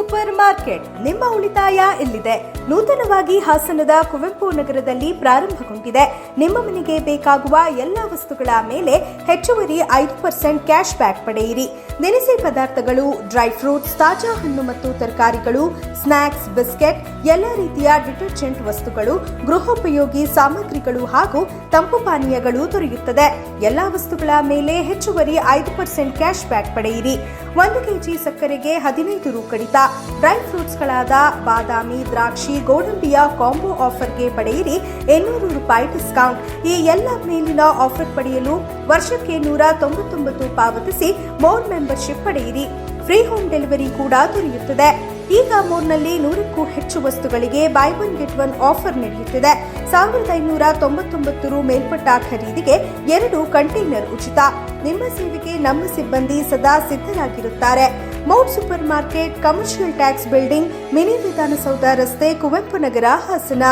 Super market ನಿಮ್ಮ ಉಳಿತಾಯ ಇಲ್ಲಿದೆ. ನೂತನವಾಗಿ ಹಾಸನದ ಕುವೆಂಪು ನಗರದಲ್ಲಿ ಪ್ರಾರಂಭಗೊಂಡಿದೆ. ನಿಮ್ಮ ಮನೆಗೆ ಬೇಕಾಗುವ ಎಲ್ಲ ವಸ್ತುಗಳ ಮೇಲೆ ಹೆಚ್ಚುವರಿ ಐದು ಪರ್ಸೆಂಟ್ ಕ್ಯಾಶ್ ಬ್ಯಾಕ್ ಪಡೆಯಿರಿ. ದಿನಸಿ ಪದಾರ್ಥಗಳು, ಡ್ರೈ ಫ್ರೂಟ್ಸ್, ತಾಜಾ ಹಣ್ಣು ಮತ್ತು ತರಕಾರಿಗಳು ಸ್ನ್ಯಾಕ್ಸ್ ಬಿಸ್ಕೆಟ್, ಎಲ್ಲ ರೀತಿಯ ಡಿಟರ್ಜೆಂಟ್ ವಸ್ತುಗಳು, ಗೃಹೋಪಯೋಗಿ ಸಾಮಗ್ರಿಗಳು ಹಾಗೂ ತಂಪು ಪಾನೀಯಗಳು ದೊರೆಯುತ್ತದೆ. ಎಲ್ಲ ವಸ್ತುಗಳ ಮೇಲೆ ಹೆಚ್ಚುವರಿ ಐದು ಪರ್ಸೆಂಟ್ ಕ್ಯಾಶ್ ಬ್ಯಾಕ್ ಪಡೆಯಿರಿ. ಒಂದು ಕೆಜಿ ಸಕ್ಕರೆಗೆ ಹದಿನೈದು ರು ಕಡಿತ. ಡ್ರೈ ಫ್ರೂಟ್ಸ್ಗಳಾದ ಬಾದಾಮಿ, ದ್ರಾಕ್ಷಿ ಗೋಡಂಬಿಯ ಕಾಂಬೋ ಆಫರ್ಗೆ ಪಡೆಯಿರಿ ಇನ್ನೂರು ರೂಪಾಯಿ ಡಿಸ್ಕೌಂಟ್ ಈ ಎಲ್ಲ ಮೇಲಿನ ಆಫರ್ ಪಡೆಯಲು ವರ್ಷಕ್ಕೆ ನೂರ ತೊಂಬತ್ತೊಂಬತ್ತು ಪಾವತಿಸಿ ಮೋರ್ ಮೆಂಬರ್ಶಿಪ್ ಪಡೆಯಿರಿ. ಫ್ರೀ ಹೋಮ್ ಡೆಲಿವರಿ ಕೂಡ ದೊರೆಯುತ್ತದೆ. ಈಗ ಮೋರ್ನಲ್ಲಿ ನೂರಕ್ಕೂ ಹೆಚ್ಚು ವಸ್ತುಗಳಿಗೆ buy one get one offer ನಡೆಯುತ್ತಿದೆ. ಸಾವಿರದ ಐನೂರ ತೊಂಬತ್ತೊಂಬತ್ತು ರು ಮೇಲ್ಪಟ್ಟ ಖರೀದಿಗೆ ಎರಡು ಕಂಟೈನರ್ ಉಚಿತ. ನಿಮ್ಮ ಸೇವೆಗೆ ನಮ್ಮ ಸಿಬ್ಬಂದಿ ಸದಾ ಸಿದ್ಧರಾಗಿರುತ್ತಾರೆ. Mouth super market commercial tax building, mini Vidhana Soudha ರಸ್ತೆ, ಕುವೆಂಪು ನಗರ, ಹಾಸನ.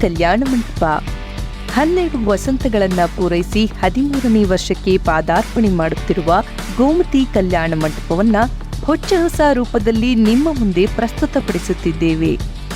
ಕಲ್ಯಾಣ ಮಂಟಪ. ಹನ್ನೆರಡು ವಸಂತಗಳನ್ನ ಪೂರೈಸಿ ಹದಿಮೂರನೇ ವರ್ಷಕ್ಕೆ ಪಾದಾರ್ಪಣೆ ಮಾಡುತ್ತಿರುವ ಗೋಮತಿ ಕಲ್ಯಾಣ ಮಂಟಪವನ್ನ ಹೊಚ್ಚ ಹೊಸ ರೂಪದಲ್ಲಿ ನಿಮ್ಮ ಮುಂದೆ ಪ್ರಸ್ತುತಪಡಿಸುತ್ತಿದ್ದೇವೆ.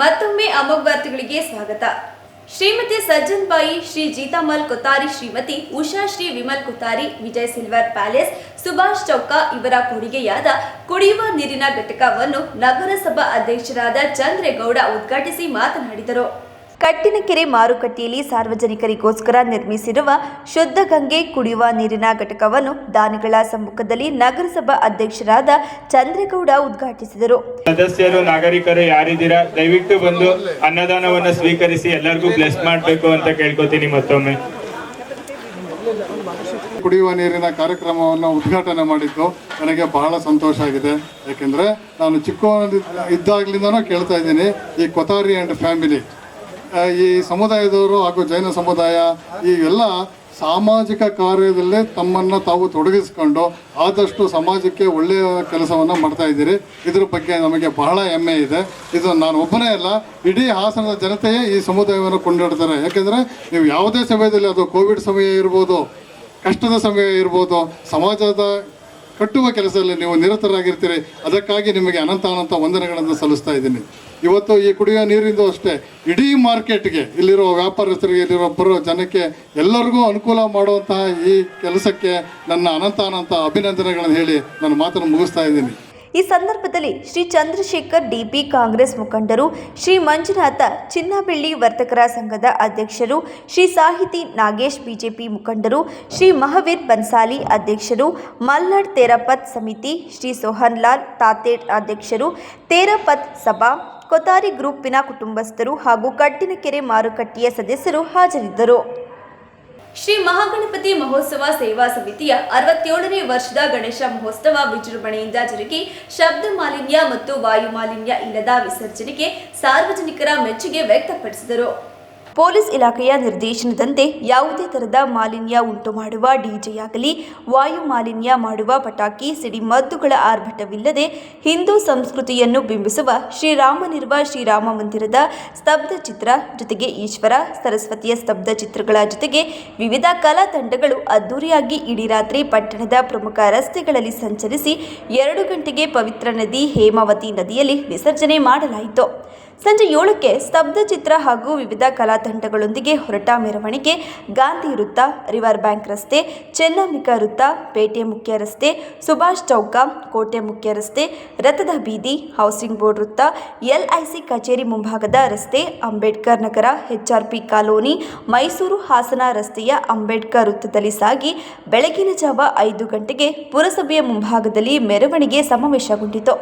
ಮತ್ತೊಮ್ಮೆ ಅಮೋಘ ವಾರ್ತೆಗಳಿಗೆ ಸ್ವಾಗತ. ಶ್ರೀಮತಿ ಸಜ್ಜನ್ ಬಾಯಿ ಶ್ರೀ ಜೀತಾಮಲ್ ಕೊತಾರಿ ಶ್ರೀಮತಿ ಉಷಾ ಶ್ರೀ ವಿಮಲ್ ಕೊತಾರಿ, ವಿಜಯ್ ಸಿಲ್ವರ್ ಪ್ಯಾಲೇಸ್, ಸುಭಾಷ್ ಚೌಕ ಇವರ ಕೊಡುಗೆಯಾದ ಕುಡಿಯುವ ನೀರಿನ ಘಟಕವನ್ನು ನಗರಸಭಾ ಅಧ್ಯಕ್ಷರಾದ ಚಂದ್ರೇಗೌಡ ಉದ್ಘಾಟಿಸಿ ಮಾತನಾಡಿದರು. ಕಟ್ಟಿನಕೆರೆ ಮಾರುಕಟ್ಟೆಯಲ್ಲಿ ಸಾರ್ವಜನಿಕರಿಗೋಸ್ಕರ ನಿರ್ಮಿಸಿರುವ ಶುದ್ಧ ಗಂಗೆ ಕುಡಿಯುವ ನೀರಿನ ಘಟಕವನ್ನು ದಾನಿಗಳ ಸಮ್ಮುಖದಲ್ಲಿ ನಗರಸಭಾ ಅಧ್ಯಕ್ಷರಾದ ಚಂದ್ರೇಗೌಡ ಉದ್ಘಾಟಿಸಿದರು. ಸದಸ್ಯರು ನಾಗರಿಕರು ಯಾರಿದ್ದೀರಾ? ದಯವಿಟ್ಟು ಬಂದು ಅನ್ನದಾನವನ್ನು ಸ್ವೀಕರಿಸಿ ಎಲ್ಲರಿಗೂ ಬ್ಲೆಸ್ ಮಾಡಬೇಕು ಅಂತ ಕೇಳ್ಕೊತೀನಿ ಮತ್ತೊಮ್ಮೆ. ಕುಡಿಯುವ ನೀರಿನ ಕಾರ್ಯಕ್ರಮವನ್ನು ಉದ್ಘಾಟನೆ ಮಾಡಿದ್ದು ನನಗೆ ಬಹಳ ಸಂತೋಷ ಆಗಿದೆ. ಯಾಕೆಂದರೆ ನಾನು ಚಿಕ್ಕವನ ಇದ್ದಾಗಲಿಂದನೂ ಕೇಳ್ತಾ ಇದ್ದೀನಿ ಈ ಕೊತಾರಿ ಆ್ಯಂಡ್ ಫ್ಯಾಮಿಲಿ ಈ ಸಮುದಾಯದವರು ಹಾಗೂ ಜೈನ ಸಮುದಾಯ ಈ ಎಲ್ಲ ಸಾಮಾಜಿಕ ಕಾರ್ಯದಲ್ಲೇ ತಮ್ಮನ್ನು ತಾವು ತೊಡಗಿಸಿಕೊಂಡು ಆದಷ್ಟು ಸಮಾಜಕ್ಕೆ ಒಳ್ಳೆಯ ಕೆಲಸವನ್ನು ಮಾಡ್ತಾ ಇದ್ದೀರಿ. ಇದ್ರ ಬಗ್ಗೆ ನಮಗೆ ಬಹಳ ಹೆಮ್ಮೆ ಇದೆ. ಇದು ನಾನು ಒಬ್ಬನೇ ಅಲ್ಲ, ಇಡೀ ಹಾಸನದ ಜನತೆಯೇ ಈ ಸಮುದಾಯವನ್ನು ಕೊಂಡಾಡ್ತಾರೆ. ಯಾಕೆಂದರೆ ನೀವು ಯಾವುದೇ ಸಮಯದಲ್ಲಿ, ಅದು ಕೋವಿಡ್ ಸಮಯ ಇರ್ಬೋದು, ಕಷ್ಟದ ಸಮಯ ಇರ್ಬೋದು, ಸಮಾಜದ ಕಟ್ಟುವ ಕೆಲಸದಲ್ಲಿ ನೀವು ನಿರತರಾಗಿರ್ತೀರಿ. ಅದಕ್ಕಾಗಿ ನಿಮಗೆ ಅನಂತ ಅನಂತ ವಂದನೆಗಳನ್ನು ಸಲ್ಲಿಸ್ತಾ ಇದ್ದೀನಿ. ಇವತ್ತು ಈ ಕುಡಿಯೋ ನೀರಿಂದು ಅಷ್ಟೇ. ಇಡೀ ಮಾರ್ಕೆಟ್ಗೆ ಇಲ್ಲಿರೋ ವ್ಯಾಪಾರಸ್ಥರಿಗೆ, ಇಲ್ಲಿರೋ ಬರೋ ಜನಕ್ಕೆ ಎಲ್ಲರಿಗೂ ಅನುಕೂಲ ಮಾಡುವಂತಹ ಈ ಕೆಲಸಕ್ಕೆ ನನ್ನ ಅನಂತ ಅನಂತ ಅಭಿನಂದನೆಗಳನ್ನು ಹೇಳಿ ನನ್ನ ಮಾತನ್ನು ಮುಗಿಸ್ತಾ ಇದ್ದೀನಿ. ಈ ಸಂದರ್ಭದಲ್ಲಿ ಶ್ರೀ ಚಂದ್ರಶೇಖರ್ ಡಿಪಿ ಕಾಂಗ್ರೆಸ್ ಮುಖಂಡರು, ಶ್ರೀ ಮಂಜುನಾಥ ಚಿನ್ನಬೆಳ್ಳಿ ವರ್ತಕರ ಸಂಘದ ಅಧ್ಯಕ್ಷರು, ಶ್ರೀ ಸಾಹಿತಿ ನಾಗೇಶ್ ಬಿಜೆಪಿ ಮುಖಂಡರು, ಶ್ರೀ ಮಹಾವೀರ್ ಬನ್ಸಾಲಿ ಅಧ್ಯಕ್ಷರು ಮಲ್ನಾಡ್ ತೇರಪತ್ ಸಮಿತಿ, ಶ್ರೀ ಸೋಹನ್ ಲಾಲ್ ತಾತೇಟ್ ಅಧ್ಯಕ್ಷರು, ತೇರಪತ್ ಸಭಾ ಕೊತಾರಿ ಗ್ರೂಪಿನ ಕುಟುಂಬಸ್ಥರು ಹಾಗೂ ಕಟ್ಟಿನಕೆರೆ ಮಾರುಕಟ್ಟೆಯ ಸದಸ್ಯರು ಹಾಜರಿದ್ದರು. ಶ್ರೀ ಮಹಾಗಣಪತಿ ಮಹೋತ್ಸವ ಸೇವಾ ಸಮಿತಿಯ ಅರವತ್ತೇಳನೇ ವರ್ಷದ ಗಣೇಶ ಮಹೋತ್ಸವ ವಿಜೃಂಭಣೆಯಿಂದ ಜರುಗಿ ಶಬ್ದ ಮಾಲಿನ್ಯ ಮತ್ತು ವಾಯು ಮಾಲಿನ್ಯ ಇಲ್ಲದ ವಿಸರ್ಜನೆಗೆ ಸಾರ್ವಜನಿಕರ ಮೆಚ್ಚುಗೆ ವ್ಯಕ್ತಪಡಿಸಿದರು. ಪೊಲೀಸ್ ಇಲಾಖೆಯ ನಿರ್ದೇಶನದಂತೆ ಯಾವುದೇ ತರಹದ ಮಾಲಿನ್ಯ ಉಂಟು ಮಾಡುವ ಡಿಜೆಯಾಗಲಿ, ವಾಯು ಮಾಲಿನ್ಯ ಮಾಡುವ ಪಟಾಕಿ ಸಿಡಿಮದ್ದುಗಳ ಆರ್ಭಟವಿಲ್ಲದೆ ಹಿಂದೂ ಸಂಸ್ಕೃತಿಯನ್ನು ಬಿಂಬಿಸುವ ಶ್ರೀರಾಮನಿರುವ ಶ್ರೀರಾಮ ಮಂದಿರದ ಸ್ತಬ್ಧ ಚಿತ್ರ ಜೊತೆಗೆ ಈಶ್ವರ ಸರಸ್ವತಿಯ ಸ್ತಬ್ಧ ಚಿತ್ರಗಳ ಜೊತೆಗೆ ವಿವಿಧ ಕಲಾ ತಂಡಗಳು ಅದ್ದೂರಿಯಾಗಿ ಇಡೀ ರಾತ್ರಿ ಪಟ್ಟಣದ ಪ್ರಮುಖ ರಸ್ತೆಗಳಲ್ಲಿ ಸಂಚರಿಸಿ ಎರಡು ಗಂಟೆಗೆ ಪವಿತ್ರ ನದಿ ಹೇಮಾವತಿ ನದಿಯಲ್ಲಿ ವಿಸರ್ಜನೆ ಮಾಡಲಾಯಿತು. ಸಂಜೆ ಏಳಕ್ಕೆ ಸ್ತಬ್ಧ ಚಿತ್ರ ಹಾಗೂ ವಿವಿಧ ಕಲಾ ತಂಡಗಳೊಂದಿಗೆ ಹೊರಟ ಮೆರವಣಿಗೆ, ಗಾಂಧಿ ವೃತ್ತ, ರಿವರ್ ಬ್ಯಾಂಕ್ ರಸ್ತೆ ಚೆನ್ನಮಿಕಾ ವೃತ್ತ, ಪೇಟೆ ಮುಖ್ಯ ರಸ್ತೆ, ಸುಭಾಷ್ ಚೌಕ, ಕೋಟೆ ಮುಖ್ಯ ರಸ್ತೆ, ರಥದ ಬೀದಿ, ಹೌಸಿಂಗ್ ಬೋರ್ಡ್ ವೃತ್ತ, ಎಲ್ಐಸಿ ಕಚೇರಿ ಮುಂಭಾಗದ ರಸ್ತೆ, ಅಂಬೇಡ್ಕರ್ ನಗರ ಎಚ್ಆರ್ಪಿ ಕಾಲೋನಿ, ಮೈಸೂರು ಹಾಸನ ರಸ್ತೆಯ ಅಂಬೇಡ್ಕರ್ ವೃತ್ತದಲ್ಲಿ ಸಾಗಿ ಬೆಳಗಿನ ಜಾವ ಐದು ಗಂಟೆಗೆ ಪುರಸಭೆಯ ಮುಂಭಾಗದಲ್ಲಿ ಮೆರವಣಿಗೆ ಸಮಾವೇಶಗೊಂಡಿತು.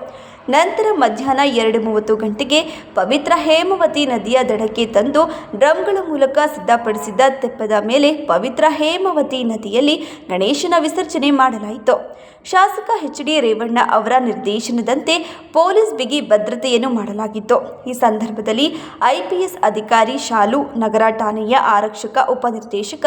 ನಂತರ ಮಧ್ಯಾಹ್ನ ಎರಡು ಮೂವತ್ತು ಗಂಟೆಗೆ ಪವಿತ್ರ ಹೇಮವತಿ ನದಿಯ ದಡಕ್ಕೆ ತಂದು ಡ್ರಮ್ಗಳ ಮೂಲಕ ಸಿದ್ಧಪಡಿಸಿದ್ದ ತೆಪ್ಪದ ಮೇಲೆ ಪವಿತ್ರ ಹೇಮವತಿ ನದಿಯಲ್ಲಿ ಗಣೇಶನ ವಿಸರ್ಜನೆ ಮಾಡಲಾಯಿತು. ಶಾಸಕ ಎಚ್ ಡಿ ರೇವಣ್ಣ ಅವರ ನಿರ್ದೇಶನದಂತೆ ಪೊಲೀಸ್ ಬಿಗಿ ಭದ್ರತೆಯನ್ನು ಮಾಡಲಾಗಿತ್ತು. ಈ ಸಂದರ್ಭದಲ್ಲಿ ಐಪಿಎಸ್ ಅಧಿಕಾರಿ ಶಾಲು, ನಗರ ಠಾಣೆಯ ಆರಕ್ಷಕ ಉಪನಿರ್ದೇಶಕ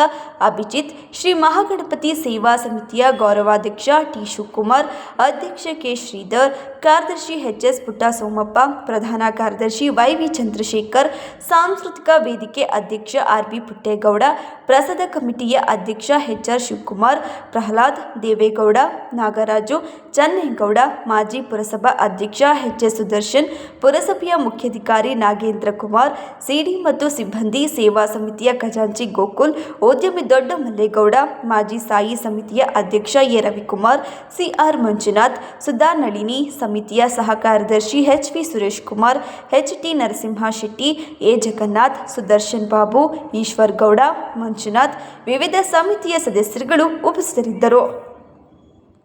ಅಭಿಜಿತ್, ಶ್ರೀ ಮಹಾಗಣಪತಿ ಸೇವಾ ಸಮಿತಿಯ ಗೌರವಾಧ್ಯಕ್ಷ ಟಿ ಶಿವಕುಮಾರ್, ಅಧ್ಯಕ್ಷ ಕೆ ಶ್ರೀಧರ್, ಕಾರ್ಯದರ್ಶಿ ಎಚ್ ಎಸ್ ಪುಟ್ಟ ಸೋಮಪ್ಪ, ಪ್ರಧಾನ ಕಾರ್ಯದರ್ಶಿ ವೈ ವಿ ಚಂದ್ರಶೇಖರ್, ಸಾಂಸ್ಕೃತಿಕ ವೇದಿಕೆ ಅಧ್ಯಕ್ಷ ಆರ್ ಬಿ ಪುಟ್ಟೇಗೌಡ, ಪ್ರಸಾದ ಕಮಿಟಿಯ ಅಧ್ಯಕ್ಷ ಎಚ್ ಆರ್ ಶಿವಕುಮಾರ್, ಪ್ರಹ್ಲಾದ್ ದೇವೇಗೌಡ, ನಾಗರಾಜು ಚನ್ನೇಗೌಡ, ಮಾಜಿ ಪುರಸಭಾ ಅಧ್ಯಕ್ಷ ಎಚ್ ಎಸ್ ಸುದರ್ಶನ್, ಪುರಸಭೆಯ ಮುಖ್ಯಾಧಿಕಾರಿ ನಾಗೇಂದ್ರ ಕುಮಾರ್, ಸಿಡಿ ಮತ್ತು ಸಿಬ್ಬಂದಿ ಸೇವಾ ಸಮಿತಿಯ ಖಜಾಂಚಿ ಗೋಕುಲ್, ಉದ್ಯಮಿ ದೊಡ್ಡ ಮಲ್ಲೇಗೌಡ, ಮಾಜಿ ಸಾಯಿ ಸಮಿತಿಯ ಅಧ್ಯಕ್ಷ ಎ ರವಿಕುಮಾರ್ ಸಿಆರ್ ಮಂಜುನಾಥ್, ಸುಧಾ ನಳಿನಿ ಸಮಿತಿಯ ಸಹ ಕಾರ್ಯದರ್ಶಿ H V Suresh Kumar H T Narasimha Shetty A Jagannath, Sudarshan Babu, Eshwar Gowda, Manjunath ವಿವಿಧ ಸಮಿತಿಯ ಸದಸ್ಯರುಗಳು ಉಪಸ್ಥಿತರಿದ್ದರು.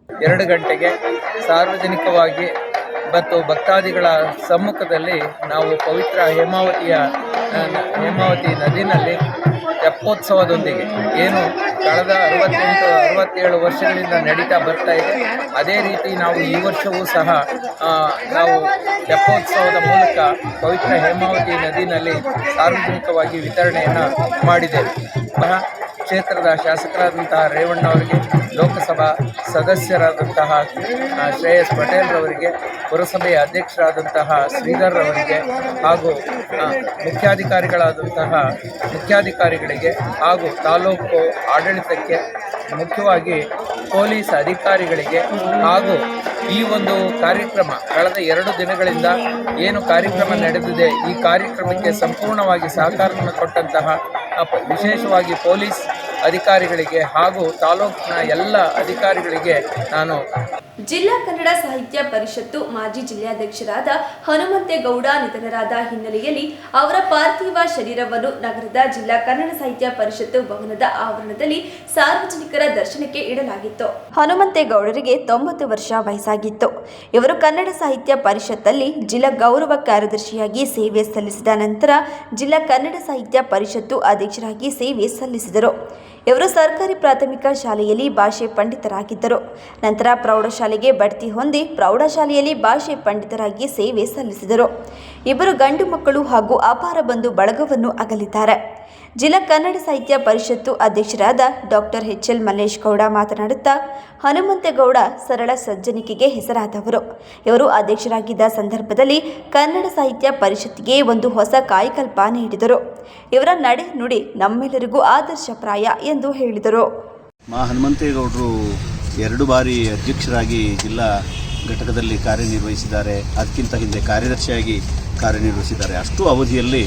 ಎರಡು ಗಂಟೆಗೆ ಸಾರ್ವಜನಿಕವಾಗಿ ಮತ್ತು ಭಕ್ತಾದಿಗಳ ಸಮ್ಮುಖದಲ್ಲಿ ನಾವು ಪವಿತ್ರ ಹೇಮಾವತಿಯ ಹೇಮಾವತಿ ನದಿನಲ್ಲಿ ತೆಪ್ಪೋತ್ಸವದೊಂದಿಗೆ ಏನು ಕಳೆದ ಅರವತ್ತೆಂಟು, ಅರವತ್ತೇಳು ವರ್ಷಗಳಿಂದ ನಡೀತಾ ಬರ್ತಾ ಇದೆ. ಅದೇ ರೀತಿ ನಾವು ಈ ವರ್ಷವೂ ಸಹ ನಾವು ತೆಪ್ಪೋತ್ಸವದ ಮೂಲಕ ಪವಿತ್ರ ಹೇಮಾವತಿ ನದಿನಲ್ಲಿ ಸಾರ್ವಜನಿಕವಾಗಿ ವಿತರಣೆಯನ್ನು ಮಾಡಿದ್ದೇವೆ. ಕ್ಷೇತ್ರದ ಶಾಸಕರಾದಂತಹ ರೇವಣ್ಣ ಅವರಿಗೆ, ಲೋಕಸಭಾ ಸದಸ್ಯರಾದಂತಹ ಶ್ರೇಯಸ್ ಪಟೇಲ್ ರವರಿಗೆ, ಪುರಸಭೆಯ ಅಧ್ಯಕ್ಷರಾದಂತಹ ಶ್ರೀಧರ್ ಅವರಿಗೆ ಹಾಗೂ ಮುಖ್ಯಾಧಿಕಾರಿಗಳಾದಂತಹ ಮುಖ್ಯಾಧಿಕಾರಿಗಳಿಗೆ ಹಾಗೂ ತಾಲೂಕು ಆಡಳಿತಕ್ಕೆ ಮುಖ್ಯವಾಗಿ ಪೊಲೀಸ್ ಅಧಿಕಾರಿಗಳಿಗೆ ಹಾಗೂ ಈ ಒಂದು ಕಾರ್ಯಕ್ರಮ ಕಳೆದ ಎರಡು ದಿನಗಳಿಂದ ಏನು ಕಾರ್ಯಕ್ರಮ ನಡೆದಿದೆ, ಈ ಕಾರ್ಯಕ್ರಮಕ್ಕೆ ಸಂಪೂರ್ಣವಾಗಿ ಸಹಕಾರವನ್ನು ಕೊಟ್ಟಂತಹ ವಿಶೇಷವಾಗಿ ಪೊಲೀಸ್ ಅಧಿಕಾರಿಗಳಿಗೆ ಹಾಗೂ ತಾಲೂಕಿನ ಎಲ್ಲ ಅಧಿಕಾರಿಗಳಿಗೆ ನಾನು ಜಿಲ್ಲಾ ಕನ್ನಡ ಸಾಹಿತ್ಯ ಪರಿಷತ್ತು ಮಾಜಿ ಜಿಲ್ಲಾಧ್ಯಕ್ಷರಾದ ಹನುಮಂತೇಗೌಡ ನಿಧನರಾದ ಹಿನ್ನೆಲೆಯಲ್ಲಿ ಅವರ ಪಾರ್ಥಿವ ಶರೀರವನ್ನು ನಗರದ ಜಿಲ್ಲಾ ಕನ್ನಡ ಸಾಹಿತ್ಯ ಪರಿಷತ್ತು ಭವನದ ಆವರಣದಲ್ಲಿ ಸಾರ್ವಜನಿಕರ ದರ್ಶನಕ್ಕೆ ಇಡಲಾಗಿತ್ತು. ಹನುಮಂತೇಗೌಡರಿಗೆ ತೊಂಬತ್ತು ವರ್ಷ ವಯಸ್ಸಾಗಿತ್ತು. ಇವರು ಕನ್ನಡ ಸಾಹಿತ್ಯ ಪರಿಷತ್ತಲ್ಲಿ ಜಿಲ್ಲಾ ಗೌರವ ಕಾರ್ಯದರ್ಶಿಯಾಗಿ ಸೇವೆ ಸಲ್ಲಿಸಿದ ನಂತರ ಜಿಲ್ಲಾ ಕನ್ನಡ ಸಾಹಿತ್ಯ ಪರಿಷತ್ತು ಅಧ್ಯಕ್ಷರಾಗಿ ಸೇವೆ ಸಲ್ಲಿಸಿದರು. ಇವರು ಸರ್ಕಾರಿ ಪ್ರಾಥಮಿಕ ಶಾಲೆಯಲ್ಲಿ ಭಾಷೆ ಪಂಡಿತರಾಗಿದ್ದರು. ನಂತರ ಪ್ರೌಢಶಾಲೆಗೆ ಬಡ್ತಿ ಹೊಂದಿ ಪ್ರೌಢಶಾಲೆಯಲ್ಲಿ ಭಾಷೆ ಪಂಡಿತರಾಗಿ ಸೇವೆ ಸಲ್ಲಿಸಿದರು. ಇಬ್ಬರು ಗಂಡು ಮಕ್ಕಳು ಹಾಗೂ ಅಪಾರ ಬಂಧು ಬಳಗವನ್ನು ಅಗಲಿದ್ದಾರೆ. ಜಿಲ್ಲಾ ಕನ್ನಡ ಸಾಹಿತ್ಯ ಪರಿಷತ್ತು ಅಧ್ಯಕ್ಷರಾದ doctor H L Mallesh Gowda ಮಾತನಾಡುತ್ತಾ, ಹನುಮಂತೇಗೌಡ ಸರಳ ಸಜ್ಜನಿಕೆಗೆ ಹೆಸರಾದವರು. ಇವರು ಅಧ್ಯಕ್ಷರಾಗಿದ್ದ ಸಂದರ್ಭದಲ್ಲಿ ಕನ್ನಡ ಸಾಹಿತ್ಯ ಪರಿಷತ್ತಿಗೆ ಒಂದು ಹೊಸ ಕಾಯಕಲ್ಪ ನೀಡಿದರು. ಇವರ ನಡೆ ನುಡಿ ನಮ್ಮೆಲ್ಲರಿಗೂ ಆದರ್ಶಪ್ರಾಯ ಎಂದು ಹೇಳಿದರು. ಮಾ. ಹನುಮಂತೇಗೌಡರು ಎರಡು ಬಾರಿ ಅಧ್ಯಕ್ಷರಾಗಿ ಜಿಲ್ಲಾ ಘಟಕದಲ್ಲಿ ಕಾರ್ಯನಿರ್ವಹಿಸಿದ್ದಾರೆ. ಅದಕ್ಕಿಂತ ಹಿಂದೆ ಕಾರ್ಯದರ್ಶಿಯಾಗಿ ಕಾರ್ಯನಿರ್ವಹಿಸಿದ್ದಾರೆ. ಅಷ್ಟು ಅವಧಿಯಲ್ಲಿ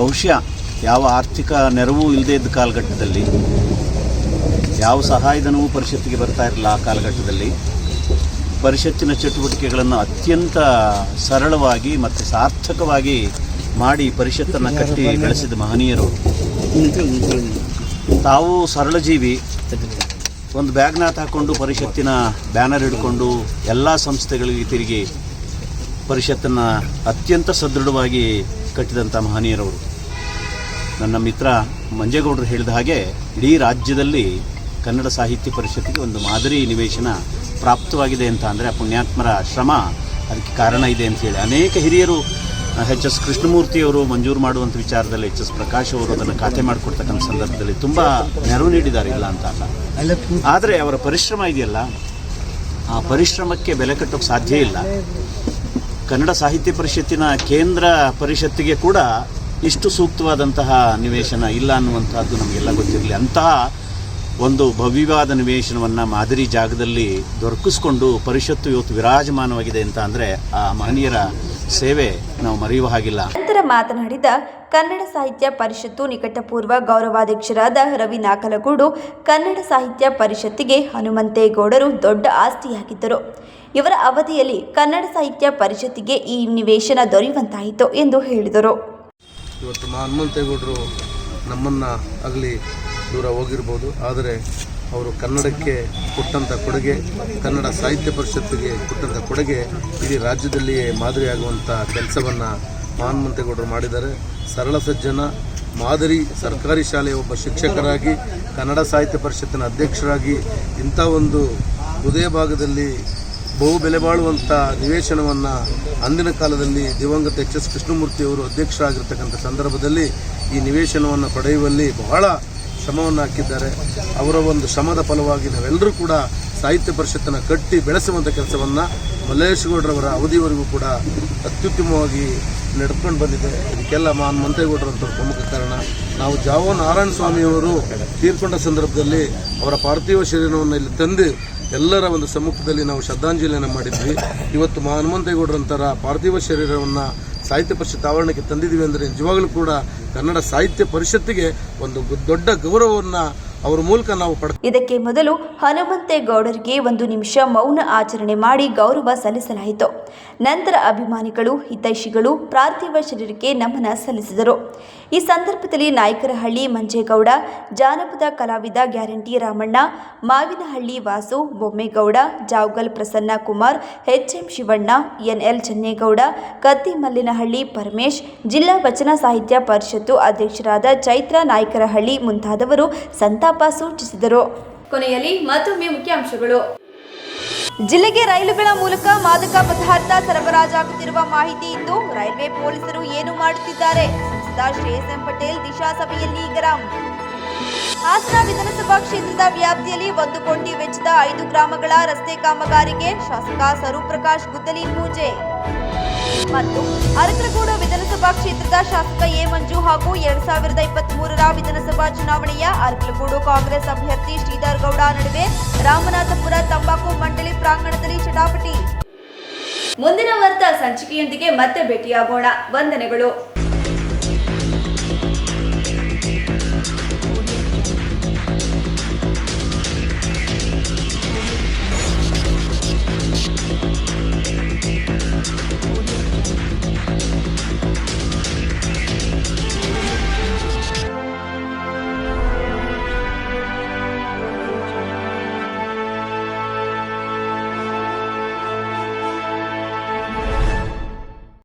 ಬಹುಶಃ ಯಾವ ಆರ್ಥಿಕ ನೆರವು ಇಲ್ಲದೇ ಇದ್ದ ಕಾಲಘಟ್ಟದಲ್ಲಿ, ಯಾವ ಸಹಾಯಧನವೂ ಪರಿಷತ್ತಿಗೆ ಬರ್ತಾ ಇರಲಿಲ್ಲ ಆ ಕಾಲಘಟ್ಟದಲ್ಲಿ, ಪರಿಷತ್ತಿನ ಚಟುವಟಿಕೆಗಳನ್ನು ಅತ್ಯಂತ ಸರಳವಾಗಿ ಮತ್ತು ಸಾರ್ಥಕವಾಗಿ ಮಾಡಿ ಪರಿಷತ್ತನ್ನು ಕಟ್ಟಿ ಬೆಳೆಸಿದ ಮಹನೀಯರು. ತಾವು ಸರಳ ಜೀವಿ ಒಂದು ಬ್ಯಾಗ್ನಾಥ್ ಹಾಕ್ಕೊಂಡು ಪರಿಷತ್ತಿನ ಬ್ಯಾನರ್ ಹಿಡ್ಕೊಂಡು ಎಲ್ಲ ಸಂಸ್ಥೆಗಳಿಗೆ ತಿರುಗಿ ಪರಿಷತ್ತನ್ನು ಅತ್ಯಂತ ಸದೃಢವಾಗಿ ಕಟ್ಟಿದಂಥ ಮಹನೀಯರವರು. ನನ್ನ ಮಿತ್ರ ಮಂಜೇಗೌಡರು ಹೇಳಿದ ಹಾಗೆ ಇಡೀ ರಾಜ್ಯದಲ್ಲಿ ಕನ್ನಡ ಸಾಹಿತ್ಯ ಪರಿಷತ್ತಿಗೆ ಒಂದು ಮಾದರಿ ನಿವೇಶನ ಪ್ರಾಪ್ತವಾಗಿದೆ ಅಂತ ಅಂದರೆ ಪುಣ್ಯಾತ್ಮರ ಶ್ರಮ ಅದಕ್ಕೆ ಕಾರಣ ಇದೆ ಅಂತ ಹೇಳಿ. ಅನೇಕ ಹಿರಿಯರು ಎಚ್ ಎಸ್ ಕೃಷ್ಣಮೂರ್ತಿಯವರು ಮಂಜೂರು ಮಾಡುವಂಥ ವಿಚಾರದಲ್ಲಿ ಎಚ್ ಎಸ್ ಪ್ರಕಾಶ್ ಅವರು ಅದನ್ನು ಖಾತೆ ಮಾಡಿಕೊಡ್ತಕ್ಕಂಥ ಸಂದರ್ಭದಲ್ಲಿ ತುಂಬ ನೆರವು ನೀಡಿದ್ದಾರೆ ಇಲ್ಲ ಅಂತ ಅಲ್ಲ. ಆದರೆ ಅವರ ಪರಿಶ್ರಮ ಇದೆಯಲ್ಲ? ಆ ಪರಿಶ್ರಮಕ್ಕೆ ಬೆಲೆ ಕಟ್ಟೋಕ್ಕೆ ಸಾಧ್ಯ ಇಲ್ಲ. ಕನ್ನಡ ಸಾಹಿತ್ಯ ಪರಿಷತ್ತಿನ ಕೇಂದ್ರ ಪರಿಷತ್ತಿಗೆ ಕೂಡ ಇಷ್ಟು ಸೂಕ್ತವಾದಂತಹ ನಿವೇಶನ ಇಲ್ಲ ಅನ್ನುವಂಥದ್ದು ನಮಗೆಲ್ಲ ಗೊತ್ತಿರಲಿ. ಅಂತಹ ಒಂದು ಭವ್ಯವಾದ ನಿವೇಶನವನ್ನು ಮಾದರಿ ಜಾಗದಲ್ಲಿ ದೊರಕಿಸ್ಕೊಂಡು ಪರಿಷತ್ತು ಇವತ್ತು ವಿರಾಜಮಾನವಾಗಿದೆ ಅಂತ ಅಂದರೆ ಆ ಮಹನೀಯರ ಸೇವೆ ನಾವು ಮರೆಯುವ ಹಾಗಿಲ್ಲ. ನಂತರ ಮಾತನಾಡಿದ ಕನ್ನಡ ಸಾಹಿತ್ಯ ಪರಿಷತ್ತು ನಿಕಟಪೂರ್ವ ಗೌರವಾಧ್ಯಕ್ಷರಾದ ರವಿ ನಾಕಲಗೂಡು ಕನ್ನಡ ಸಾಹಿತ್ಯ ಪರಿಷತ್ತಿಗೆ ಹನುಮಂತೇಗೌಡರು ದೊಡ್ಡ ಆಸ್ತಿಯಾಗಿದ್ದರು. ಇವರ ಅವಧಿಯಲ್ಲಿ ಕನ್ನಡ ಸಾಹಿತ್ಯ ಪರಿಷತ್ತಿಗೆ ಈ ನಿವೇಶನ ದೊರೆಯುವಂತಾಯಿತು ಎಂದು ಹೇಳಿದರು. ಇವತ್ತು ಮಾ ಹನುಮಂತೇಗೌಡರು ನಮ್ಮನ್ನು ಆಗಲಿ ದೂರ ಹೋಗಿರ್ಬೋದು. ಆದರೆ ಅವರು ಕನ್ನಡಕ್ಕೆ ಕೊಟ್ಟಂಥ ಕೊಡುಗೆ, ಕನ್ನಡ ಸಾಹಿತ್ಯ ಪರಿಷತ್ತಿಗೆ ಕೊಟ್ಟಂಥ ಕೊಡುಗೆ ಇಡೀ ರಾಜ್ಯದಲ್ಲಿಯೇ ಮಾದರಿಯಾಗುವಂಥ ಕೆಲಸವನ್ನು ಮಾ ಹನುಮಂತೇಗೌಡರು ಮಾಡಿದ್ದಾರೆ. ಸರಳ ಸಜ್ಜನ, ಮಾದರಿ ಸರ್ಕಾರಿ ಶಾಲೆಯ ಒಬ್ಬ ಶಿಕ್ಷಕರಾಗಿ, ಕನ್ನಡ ಸಾಹಿತ್ಯ ಪರಿಷತ್ತಿನ ಅಧ್ಯಕ್ಷರಾಗಿ ಇಂಥ ಒಂದು ಹೃದಯ ಭಾಗದಲ್ಲಿ ಬಹು ಬೆಲೆ ಬಾಳುವಂಥ ನಿವೇಶನವನ್ನು ಅಂದಿನ ಕಾಲದಲ್ಲಿ ದಿವಂಗತ ಎಚ್ ಎಸ್ ಕೃಷ್ಣಮೂರ್ತಿಯವರು ಅಧ್ಯಕ್ಷರಾಗಿರ್ತಕ್ಕಂಥ ಸಂದರ್ಭದಲ್ಲಿ ಈ ನಿವೇಶನವನ್ನು ಪಡೆಯುವಲ್ಲಿ ಬಹಳ ಶ್ರಮವನ್ನು ಹಾಕಿದ್ದಾರೆ. ಅವರ ಒಂದು ಶ್ರಮದ ಫಲವಾಗಿ ನಾವೆಲ್ಲರೂ ಕೂಡ ಸಾಹಿತ್ಯ ಪರಿಷತ್ತನ್ನು ಕಟ್ಟಿ ಬೆಳೆಸುವಂಥ ಕೆಲಸವನ್ನು ಮಲ್ಲೇಶ್ಗೌಡರವರ ಅವಧಿವರೆಗೂ ಕೂಡ ಅತ್ಯುತ್ತಮವಾಗಿ ನಡ್ಕೊಂಡು ಬಂದಿದೆ. ಇದಕ್ಕೆಲ್ಲ ಮಾನ್ ಮಂತೇಗೌಡರಂತ ಪ್ರಮುಖ ಕಾರಣ. ನಾವು ಜಾವೋ ನಾರಾಯಣ ಸ್ವಾಮಿಯವರು ತೀರ್ಕೊಂಡ ಸಂದರ್ಭದಲ್ಲಿ ಅವರ ಪಾರ್ಥಿವ ಶರೀರವನ್ನು ಇಲ್ಲಿ ತಂದು ಎಲ್ಲರ ಒಂದು ಸಮ್ಮುಖದಲ್ಲಿ ನಾವು ಶ್ರದ್ಧಾಂಜಲಿಯನ್ನು ಮಾಡಿದ್ವಿ. ಇವತ್ತು ಮಾ ಹನುಮಂತೇಗೌಡರಂತರ ಪಾರ್ಥಿವ ಶರೀರವನ್ನು ಸಾಹಿತ್ಯ ಪರಿಷತ್ ಆವರಣಕ್ಕೆ ತಂದಿದ್ದೀವಿ ಅಂದರೆ ನಿಜವಾಗಲೂ ಕೂಡ ಕನ್ನಡ ಸಾಹಿತ್ಯ ಪರಿಷತ್ತಿಗೆ ಒಂದು ದೊಡ್ಡ ಗೌರವವನ್ನ ಅವರ ಮೂಲಕ ನಾವು ಪಡ ಇದಕ್ಕೆ ಮೊದಲು ಹನುಮಂತೇಗೌಡರಿಗೆ ಒಂದು ನಿಮಿಷ ಮೌನ ಆಚರಣೆ ಮಾಡಿ ಗೌರವ ಸಲ್ಲಿಸಲಾಯಿತು. ನಂತರ ಅಭಿಮಾನಿಗಳು, ಹಿತೈಷಿಗಳು ಪ್ರಾರ್ಥಿವ ಶರೀರಕ್ಕೆ ನಮನ ಸಲ್ಲಿಸಿದರು. ಈ ಸಂದರ್ಭದಲ್ಲಿ ನಾಯಕರಹಳ್ಳಿ ಮಂಜೇಗೌಡ, ಜಾನಪದ ಕಲಾವಿದ guarantee Ramanna, Mavinahalli Vasu Bommegowda, Javagal Prasanna Kumar, HM Shivanna, NL Chennegowda Kattimallinahalli Paramesh, ಜಿಲ್ಲಾ ವಚನ ಸಾಹಿತ್ಯ ಪರಿಷತ್ತು ಅಧ್ಯಕ್ಷರಾದ ಚೈತ್ರ ನಾಯಕರಹಳ್ಳಿ ಮುಂತಾದವರು ಸಂತಾಪ ಸೂಚಿಸಿದರು. ಕೊನೆಯಲ್ಲಿ ಮತ್ತೊಮ್ಮೆ ಮುಖ್ಯಾಂಶಗಳು. ಜಿಲ್ಲೆಗೆ ರೈಲುಗಳ ಮೂಲಕ ಮಾದಕ ಪದಾರ್ಥ ಸರಬರಾಜಾಗುತ್ತಿರುವ ಮಾಹಿತಿ ಇದ್ದು, ರೈಲ್ವೆ ಪೊಲೀಸರು ಏನು ಮಾಡುತ್ತಿದ್ದಾರೆ? ಶ್ರೇಯಸ್ ಎಂ ಪಟೇಲ್, ದಿಶಾ ಸಭೆಯಲ್ಲಿ ಗರಂ ಹಾಸನ ವಿಧಾನಸಭಾ ಕ್ಷೇತ್ರದ ವ್ಯಾಪ್ತಿಯಲ್ಲಿ ಒಂದು ಕೋಟಿ ವೆಚ್ಚದ ಐದು ಗ್ರಾಮಗಳ ರಸ್ತೆ ಕಾಮಗಾರಿಗೆ ಶಾಸಕ ಸ್ವರೂಪ್ರಕಾಶ್ ಗುದ್ದಲಿ ಪೂಜೆ. ಮತ್ತು ಅರಕಲಗೂಡು ವಿಧಾನಸಭಾ ಕ್ಷೇತ್ರದ ಶಾಸಕ ಎ ಮಂಜು ಹಾಗೂ ಎರಡ್ ಸಾವಿರದ ಇಪ್ಪತ್ತ್ ಮೂರರ ವಿಧಾನಸಭಾ ಚುನಾವಣೆಯ ಅರಕಲಗೂಡು ಕಾಂಗ್ರೆಸ್ ಅಭ್ಯರ್ಥಿ ಶ್ರೀಧರ್ ಗೌಡ ನಡುವೆ ರಾಮನಾಥಪುರ ತಂಬಾಕು ಮಂಡಳಿ ಪ್ರಾಂಗಣದಲ್ಲಿ ಚಟಾಪಟಿ ಮುಂದಿನ ವಾರ್ತಾ ಸಂಚಿಕೆಯೊಂದಿಗೆ ಮತ್ತೆ ಭೇಟಿಯಾಗೋಣ. ವಂದನೆಗಳು.